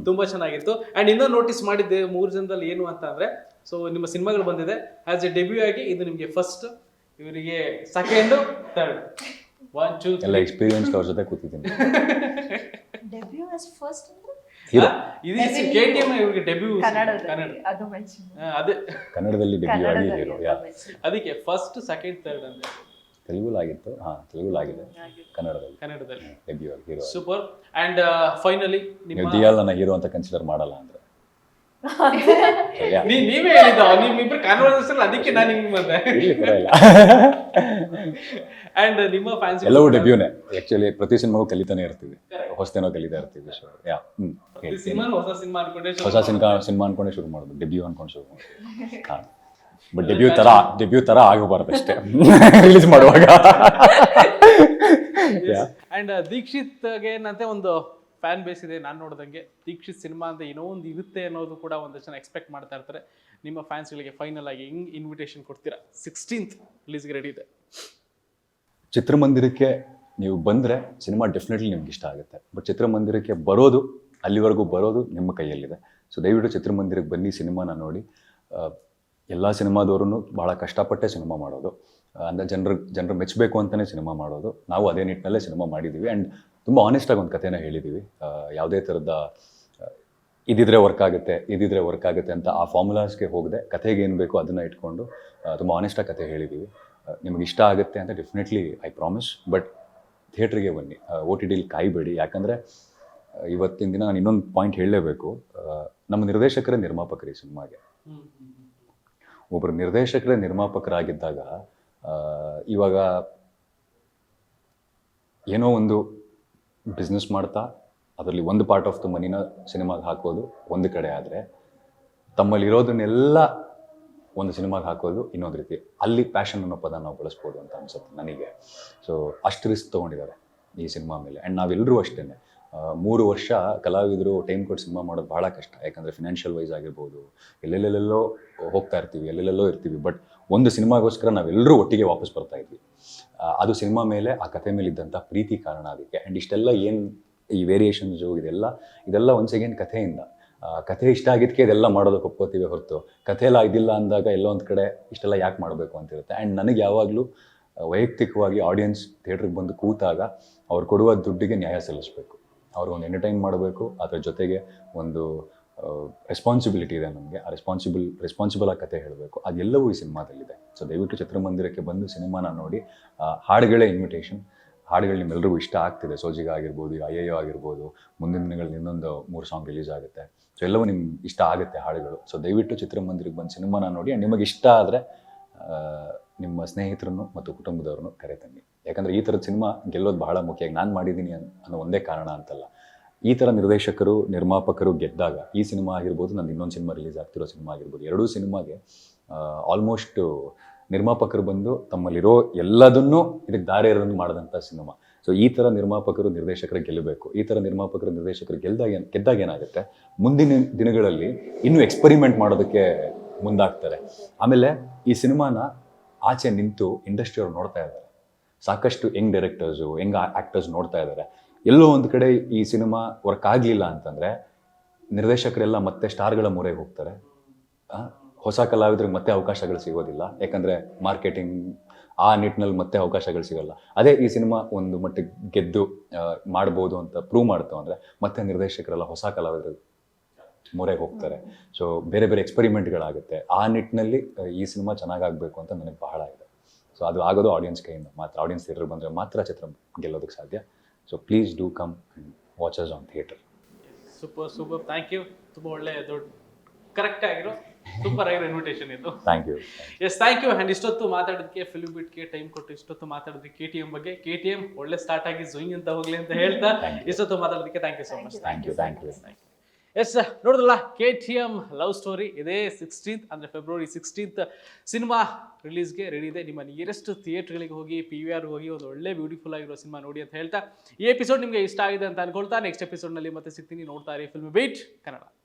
ತುಂಬಾ ಚೆನ್ನಾಗಿತ್ತು. ಅಂಡ್ ಇನ್ನೊಂದು ನೋಟಿಸ್ ಮಾಡಿದ್ದೆ ಮೂರು ಜನದಲ್ಲಿ ಏನು ಅಂತ ಅಂದ್ರೆ ಸೊ ನಿಮ್ಮ ಸಿನಿಮಾಗಳು ಬಂದಿದೆ. ಆಸ್ ಎ ಡೆಬ್ಯೂ ಆಗಿ ಇದು ನಿಮಗೆ ಫಸ್ಟ್ ಇವರಿಗೆ ಸೆಕೆಂಡ್ ಥರ್ಡ್ ಒನ್ ಟೂ ಎಲ್ಲ ಎಕ್ಸ್ಪೀರಿಯನ್ಸ್ ಅವ್ರ ಜೊತೆ ಕೂತಿದ್ದೀನಿ. Debut as first hero. ಇದು ಕೆ ಟಿ ಎಂ ಇವ್ರಿಗೆ ಡೆಬ್ಯೂ ಕನ್ನಡ. ಕನ್ನಡದಲ್ಲಿ ಅದು ಮೆನ್ಷನ್ ಹಾ, ಅದೇ. ಕನ್ನಡದಲ್ಲಿ ಡೆಬ್ಯೂ ಆಗಿ ಹೀರೋ ಯಾ ಅದಕ್ಕೆ ಫಸ್ಟ್ ಸೆಕೆಂಡ್ ಥರ್ಡ್ ಅಂತ. ತೆಲುಗುಲಾಗಿತ್ತು. ಹಾ ತೆಲುಗುಲಾಗಿದೆ. ಕನ್ನಡದಲ್ಲಿ. ಕನ್ನಡದಲ್ಲಿ. ಡೆಬ್ಯೂ ಆಗಿ ಹೀರೋ ಸೂಪರ್ ಅಂಡ್ ಫೈನಲಿ ನಿಮ್ಮ ದಿಯಾಲ್ ನನ್ನ ಹೀರೋ ಅಂತ ಕನ್ಸಿಡರ್ ಮಾಡಲ್ಲ ಅಂದ್ರೆ. ನೀ- ನೀವೇ ಹೇಳಿದ ನಿಮ್ಮಿಬ್ರು ಕಾನ್ವರ್ಸೇಷನ್ ಅದಕ್ಕೆ ನಾನು ನಿಮ್ಗೆ ಮತ್ತೆ ಇಲ್ಲಿ ಅಂಡ್ ನಿಮ್ಮ ಫ್ಯಾನ್ಸ್ ಎಲ್ಲವೂ ಡೆಬ್ಯೂನೇ ಆ್ಯಕ್ಚುಲಿ ಪ್ರತಿ ಸಿನಿಮಾಗೂ ಕಲಿತಾನೆ ಇರ್ತೀವಿ. ಹೊಸತೇನೋ ಕಲಿತಾ ಇರ್ತೀವಿ ಶೋ ಯಾ ಹ್ಞೂ ಸಿನಿಮಾ ಹೊಸ ಸಿನಿಮಾ ಅನ್ಕೊಂಡೆ ಹೊಸ ಸಿನಿಮಾ ಸಿನಿಮಾ ಅನ್ಕೊಂಡೆ ಶುರು ಮಾಡೋದು. ಡೆಬ್ಯೂ ಅನ್ಕೊಂಡು ಶುರು ಮಾಡೋದು. ಹಾಂ. ಬಟ್ ಡೆಬ್ಯೂ ಥರ ಡೆಬ್ಯೂ ಥರ ಆಗಬಾರ್ದು ಅಷ್ಟೇ. ರಿಲೀಸ್ ಮಾಡುವಾಗ. ಅಂಡ್ ದೀಕ್ಷಿತ್ಗೆ ಏನಂತೆ ಒಂದು ಫ್ಯಾನ್ ಬೇಸ್ ಇದೆ, ನಾನು ನೋಡಿದಂಗೆ. ದೀಕ್ಷಿತ್ ಸಿನಿಮಾ ಅಂತ ಏನೋ ಒಂದು ಇರುತ್ತೆ ಅನ್ನೋದು ಕೂಡ ಒಂದಷ್ಟು ಜನ ಎಕ್ಸ್ಪೆಕ್ಟ್ ಮಾಡ್ತಾ ಇರ್ತಾರೆ. ನಿಮ್ಮ ಫ್ಯಾನ್ಸ್ಗಳಿಗೆ ಫೈನಲ್ ಆಗಿ ಹೆಂಗ್ ಇನ್ವಿಟೇಷನ್ ಕೊಡ್ತೀರಾ? ಸಿಕ್ಸ್ಟೀನ್ತ್ ರಿಲೀಸ್ಗೆ ರೆಡಿ ಇದೆ. ಚಿತ್ರಮಂದಿರಕ್ಕೆ ನೀವು ಬಂದರೆ ಸಿನಿಮಾ ಡೆಫಿನೆಟ್ಲಿ ನಿಮ್ಗೆ ಇಷ್ಟ ಆಗುತ್ತೆ. ಬಟ್ ಚಿತ್ರಮಂದಿರಕ್ಕೆ ಬರೋದು, ಅಲ್ಲಿವರೆಗೂ ಬರೋದು ನಿಮ್ಮ ಕೈಯಲ್ಲಿದೆ. ಸೊ ದಯವಿಟ್ಟು ಚಿತ್ರಮಂದಿರಕ್ಕೆ ಬನ್ನಿ, ಸಿನಿಮಾನ ನೋಡಿ. ಎಲ್ಲ ಸಿನಿಮಾದವರು ಭಾಳ ಕಷ್ಟಪಟ್ಟೆ ಸಿನಿಮಾ ಮಾಡೋದು. ಅಂದರೆ ಜನರು ಜನರು ಮೆಚ್ಚಬೇಕು ಅಂತಲೇ ಸಿನಿಮಾ ಮಾಡೋದು. ನಾವು ಅದೇ ನಿಟ್ಟಿನಲ್ಲೇ ಸಿನಿಮಾ ಮಾಡಿದ್ದೀವಿ ಆ್ಯಂಡ್ ತುಂಬ ಆನೆಸ್ಟಾಗಿ ಒಂದು ಕಥೆನ ಹೇಳಿದ್ದೀವಿ ಯಾವುದೇ ಥರದ ಇದಿದ್ರೆ ವರ್ಕ್ ಆಗುತ್ತೆ, ಇದಿದ್ರೆ ವರ್ಕ್ ಆಗುತ್ತೆ ಅಂತ ಆ ಫಾರ್ಮುಲಾಸ್ಗೆ ಹೋಗದೆ ಕಥೆಗೆ ಏನು ಬೇಕೋ ಅದನ್ನು ಇಟ್ಕೊಂಡು ತುಂಬ ಆನೆಸ್ಟಾಗಿ ಕಥೆ ಹೇಳಿದ್ದೀವಿ ನಿಮಗೆ ಇಷ್ಟ ಆಗುತ್ತೆ ಅಂತ ಡೆಫಿನೆಟ್ಲಿ ಐ ಪ್ರಾಮಿಸ್ ಬಟ್ ಥಿಯೇಟ್ರಿಗೆ ಬನ್ನಿ. ಓ ಟಿ ಡಿಲಿ ಕಾಯಬೇಡಿ. ಯಾಕಂದರೆ ಇವತ್ತಿನ ದಿನ ನಾನು ಇನ್ನೊಂದು ಪಾಯಿಂಟ್ ಹೇಳಲೇಬೇಕು. ನಮ್ಮ ನಿರ್ದೇಶಕರೇ ನಿರ್ಮಾಪಕರಿ ಸಿನಿಮಾಗೆ. ಒಬ್ಬರು ನಿರ್ದೇಶಕರೇ ನಿರ್ಮಾಪಕರಾಗಿದ್ದಾಗ ಇವಾಗ ಏನೋ ಒಂದು ಬಿಸ್ನೆಸ್ ಮಾಡ್ತಾ, ಅದರಲ್ಲಿ ಒಂದು ಪಾರ್ಟ್ ಆಫ್ ದ ಮನಿನ ಸಿನಿಮಾಗೆ ಹಾಕೋದು ಒಂದು ಕಡೆ ಆದರೆ. ತಮ್ಮಲ್ಲಿರೋದನ್ನೆಲ್ಲ ಒಂದು ಸಿನಿಮಾಗೆ ಹಾಕೋದು ಇನ್ನೊಂದು ರೀತಿ. ಅಲ್ಲಿ ಪ್ಯಾಷನ್ ಅನ್ನೋ ಪದ ನಾವು ಬಳಸ್ಬೋದು ಅಂತ ಅನ್ಸುತ್ತೆ ನನಗೆ. ಸೊ ಅಷ್ಟು ರಿಸ್ಕ್ ತೊಗೊಂಡಿದ್ದಾರೆ ಈ ಸಿನಿಮಾ ಮೇಲೆ. ಆ್ಯಂಡ್ ನಾವೆಲ್ಲರೂ ಅಷ್ಟೇ ಮೂರು ವರ್ಷ ಕಲಾವಿದರು ಟೈಮ್ ಕೊಟ್ಟು ಸಿನಿಮಾ ಮಾಡೋದು ಭಾಳ ಕಷ್ಟ. ಯಾಕಂದರೆ ಫಿನಾನ್ಷಿಯಲ್ ವೈಸ್ ಆಗಿರ್ಬೋದು, ಎಲ್ಲೆಲ್ಲೆಲ್ಲೋ ಹೋಗ್ತಾ ಇರ್ತೀವಿ, ಎಲ್ಲೆಲ್ಲೆಲ್ಲೋ ಇರ್ತೀವಿ. ಬಟ್ ಒಂದು ಸಿನಿಮಾಗೋಸ್ಕರ ನಾವೆಲ್ಲರೂ ಒಟ್ಟಿಗೆ ವಾಪಸ್ ಬರ್ತಾ ಇದ್ವಿ. ಅದು ಸಿನಿಮಾ ಮೇಲೆ ಆ ಕಥೆ ಮೇಲೆ ಇದ್ದಂಥ ಪ್ರೀತಿ ಕಾರಣ ಅದಕ್ಕೆ. ಆ್ಯಂಡ್ ಇಷ್ಟೆಲ್ಲ ಏನು ಈ ವೇರಿಯೇಷನ್ಸು ಇದೆಲ್ಲ ಇದೆಲ್ಲ ಒನ್ಸ್ ಅಗೇನ್ ಕಥೆಯಿಂದ. ಕಥೆ ಇಷ್ಟ ಆಗಿದ್ದಕ್ಕೆ ಇದೆಲ್ಲ ಮಾಡೋದಕ್ಕೆ ಒಪ್ಕೋತೀವಿ ಹೊರತು. ಕಥೆ ಎಲ್ಲ ಇದಿಲ್ಲ ಅಂದಾಗ ಎಲ್ಲೋ ಒಂದು ಕಡೆ ಇಷ್ಟೆಲ್ಲ ಯಾಕೆ ಮಾಡಬೇಕು ಅಂತಿರುತ್ತೆ ಆ್ಯಂಡ್ ನನಗೆ ಯಾವಾಗಲೂ ವೈಯಕ್ತಿಕವಾಗಿ ಆಡಿಯನ್ಸ್ ಥಿಯೇಟ್ರಿಗೆ ಬಂದು ಕೂತಾಗ ಅವ್ರು ಕೊಡುವ ದುಡ್ಡಿಗೆ ನ್ಯಾಯ ಸಲ್ಲಿಸಬೇಕು. ಅವ್ರಿಗೆ ಒಂದು ಎಂಟರ್ಟೈನ್ ಮಾಡಬೇಕು, ಅದರ ಜೊತೆಗೆ ಒಂದು ರೆಸ್ಪಾನ್ಸಿಬಿಲಿಟಿ ಇದೆ ನಮಗೆ. ಆ ರೆಸ್ಪಾನ್ಸಿಬಲ್ ರೆಸ್ಪಾನ್ಸಿಬಲ್ ಆಗಿ ಕತೆ ಹೇಳಬೇಕು. ಅದೆಲ್ಲವೂ ಈ ಸಿನಿಮಾದಲ್ಲಿದೆ. ಸೊ ದಯವಿಟ್ಟು ಚಿತ್ರಮಂದಿರಕ್ಕೆ ಬಂದು ಸಿನಿಮಾನ ನೋಡಿ. ಹಾಡುಗಳೇ ಇನ್ವಿಟೇಷನ್ ಹಾಡುಗಳು ನಿಮ್ಮೆಲ್ಲರಿಗೂ ಇಷ್ಟ ಆಗ್ತಿದೆ. ಸೋಜಿಗ ಆಗಿರ್ಬೋದು ಈಗ ಅಯ್ಯಯ್ಯೋ ಆಗಿರ್ಬೋದು, ಮುಂದಿನ ದಿನಗಳಲ್ಲಿ ಇನ್ನೊಂದು ಮೂರು ಸಾಂಗ್ ರಿಲೀಸ್ ಆಗುತ್ತೆ. ಸೊ ಎಲ್ಲವೂ ನಿಮ್ಗೆ ಇಷ್ಟ ಆಗುತ್ತೆ ಹಾಡುಗಳು. ಸೊ ದಯವಿಟ್ಟು ಚಿತ್ರಮಂದಿರಕ್ಕೆ ಬಂದು ಸಿನಿಮಾನ ನೋಡಿ. ನಿಮಗೆ ಇಷ್ಟ ಆದರೆ ನಿಮ್ಮ ಸ್ನೇಹಿತರನ್ನು ಮತ್ತು ಕುಟುಂಬದವ್ರನ್ನು ಕರೆತನ್ನಿ. ಯಾಕಂದರೆ ಈ ಥರದ ಸಿನಿಮಾ ಗೆಲ್ಲೋದು ಬಹಳ ಮುಖ್ಯ. ನಾನು ಮಾಡಿದ್ದೀನಿ ಅನ್- ಅನ್ನೋ ಒಂದೇ ಕಾರಣ ಅಂತಲ್ಲ. ಈ ಥರ ನಿರ್ದೇಶಕರು, ನಿರ್ಮಾಪಕರು ಗೆದ್ದಾಗ, ಈ ಸಿನಿಮಾ ಆಗಿರ್ಬೋದು, ನಂದು ಇನ್ನೊಂದು ಸಿನಿಮಾ ರಿಲೀಸ್ ಆಗ್ತಿರೋ ಸಿನಿಮಾ ಆಗಿರ್ಬೋದು, ಎರಡೂ ಸಿನಿಮಾಗೆ ಆಲ್ಮೋಸ್ಟ್ ನಿರ್ಮಾಪಕರು ಬಂದು ತಮ್ಮಲ್ಲಿರೋ ಎಲ್ಲದನ್ನೂ ಇದಕ್ಕೆ ದಾರಿ ಎರೆದು ಮಾಡಿದಂಥ ಸಿನಿಮಾ. ಸೊ ಈ ಥರ ನಿರ್ಮಾಪಕರು, ನಿರ್ದೇಶಕರು ಗೆಲ್ಲಬೇಕು. ಈ ಥರ ನಿರ್ಮಾಪಕರು, ನಿರ್ದೇಶಕರು ಗೆಲ್ದಾಗ ಏನು, ಗೆದ್ದಾಗ ಏನಾಗುತ್ತೆ? ಮುಂದಿನ ದಿನಗಳಲ್ಲಿ ಇನ್ನೂ ಎಕ್ಸ್ಪರಿಮೆಂಟ್ ಮಾಡೋದಕ್ಕೆ ಮುಂದಾಗ್ತಾರೆ. ಆಮೇಲೆ ಈ ಸಿನಿಮಾನ ಆಚೆ ನಿಂತು ಇಂಡಸ್ಟ್ರಿಯವ್ರು ನೋಡ್ತಾ ಇದ್ದಾರೆ. ಸಾಕಷ್ಟು ಯಂಗ್ ಡೈರೆಕ್ಟರ್ಸು ಯಂಗ್ ಆ್ಯಕ್ಟರ್ಸ್ ನೋಡ್ತಾ ಇದ್ದಾರೆ. ಎಲ್ಲೋ ಒಂದು ಕಡೆ ಈ ಸಿನಿಮಾ ವರ್ಕ್ ಆಗಲಿಲ್ಲ ಅಂತಂದರೆ ನಿರ್ದೇಶಕರೆಲ್ಲ ಮತ್ತೆ ಸ್ಟಾರ್ಗಳ ಮೊರೆಗೆ ಹೋಗ್ತಾರೆ. ಹೊಸ ಕಲಾವಿದರಿಗೆ ಮತ್ತೆ ಅವಕಾಶಗಳು ಸಿಗೋದಿಲ್ಲ. ಯಾಕಂದರೆ ಮಾರ್ಕೆಟಿಂಗ್ ಆ ನಿಟ್ಟಿನಲ್ಲಿ ಮತ್ತೆ ಅವಕಾಶಗಳು ಸಿಗಲ್ಲ. ಅದೇ ಈ ಸಿನಿಮಾ ಒಂದು ಮಟ್ಟಿಗೆ ಗೆದ್ದು ಮಾಡ್ಬೋದು ಅಂತ ಪ್ರೂವ್ ಮಾಡ್ತು ಅಂದರೆ ಮತ್ತೆ ನಿರ್ದೇಶಕರೆಲ್ಲ ಹೊಸ ಕಲಾವಿದರು ಮೊರೆಗೆ ಹೋಗ್ತಾರೆ. ಸೊ ಬೇರೆ ಬೇರೆ ಎಕ್ಸ್ಪೆರಿಮೆಂಟ್ಗಳಾಗುತ್ತೆ ಆ ನಿಟ್ಟಿನಲ್ಲಿ ಈ ಸಿನಿಮಾ ಚೆನ್ನಾಗಾಗಬೇಕು ಅಂತ ನನಗೆ ಬಹಳ ಇದೆ. ಸೊ ಅದು ಆಗೋದು ಆಡಿಯನ್ಸ್ ಕೈಯಿಂದ ಮಾತ್ರ. ಆಡಿಯನ್ಸ್ ಥಿಯೇಟರ್ ಬಂದರೆ ಮಾತ್ರ ಚಿತ್ರ ಗೆಲ್ಲೋದಕ್ಕೆ ಸಾಧ್ಯ. So please do come watch us on theatre super super thank you ತುಂಬ ಒಳ್ಳೆ ದೊಡ್ಡ ಕರೆಕ್ಟ್ ಆಗಿರೋ ಸೂಪರ್ ಆಗಿರೋ ಇನ್ವಿಟೇಷನ್ ಇದು. Thank you yes thank you and ಇಷ್ಟೊತ್ತು ಮಾತಾಡೋದಕ್ಕೆ ಫಿಲ್ಮ್ ಬಿಟ್ಗೆ ಟೈಮ್ ಕೊಟ್ಟು ಇಷ್ಟೊತ್ತು ಮಾತಾಡೋದಕ್ಕೆ ಕೆ ಟಿ ಎಂ ಬಗ್ಗೆ. ಕೆ ಟಿ ಎಂ ಒಳ್ಳೆ ಸ್ಟಾರ್ಟ್ ಆಗಿ ಜೂಯಿಂಗ್ ಅಂತ ಹೋಗ್ಲಿ ಅಂತ ಹೇಳ್ತಾ ಇಷ್ಟೊತ್ತು ಮಾತಾಡೋದಕ್ಕೆ thank you so much thank you thank you yes, ನೋಡಿದ್ರಲ್ಲ K T M love story ಇದೇ ಸಿಕ್ಸ್ಟೀನ್ತ್ ಅಂದರೆ ಫೆಬ್ರವರಿ ಸಿಕ್ಸ್ಟೀನ್ತ್ ಸಿನಿಮಾ ರಿಲೀಸ್ಗೆ ರೆಡಿ ಇದೆ. ನಿಮ್ಮ ನಿಯರೆಸ್ಟ್ ಥಿಯೇಟ್ರ್ಗಳಿಗೆ ಹೋಗಿ ಪಿ ವಿ ಆರ್ ಹೋಗಿ, ಒಂದು ಒಳ್ಳೆ ಬ್ಯೂಟಿಫುಲ್ ಆಗಿರೋ ಸಿನಿಮಾ ನೋಡಿ ಅಂತ ಹೇಳ್ತಾ ಈ ಎಪಿಸೋಡ್ ನಿಮಗೆ ಇಷ್ಟ ಆಗಿದೆ ಅಂತ ಅನ್ಕೊಳ್ತಾ ನೆಕ್ಸ್ಟ್ ಎಪಿಸೋಡ್ನಲ್ಲಿ ಮತ್ತೆ ಸಿಗ್ತೀನಿ. ನೋಡ್ತಾ ಇರಿ ಫಿಲ್ಮ್ ಬೀಟ್ ಕನ್ನಡ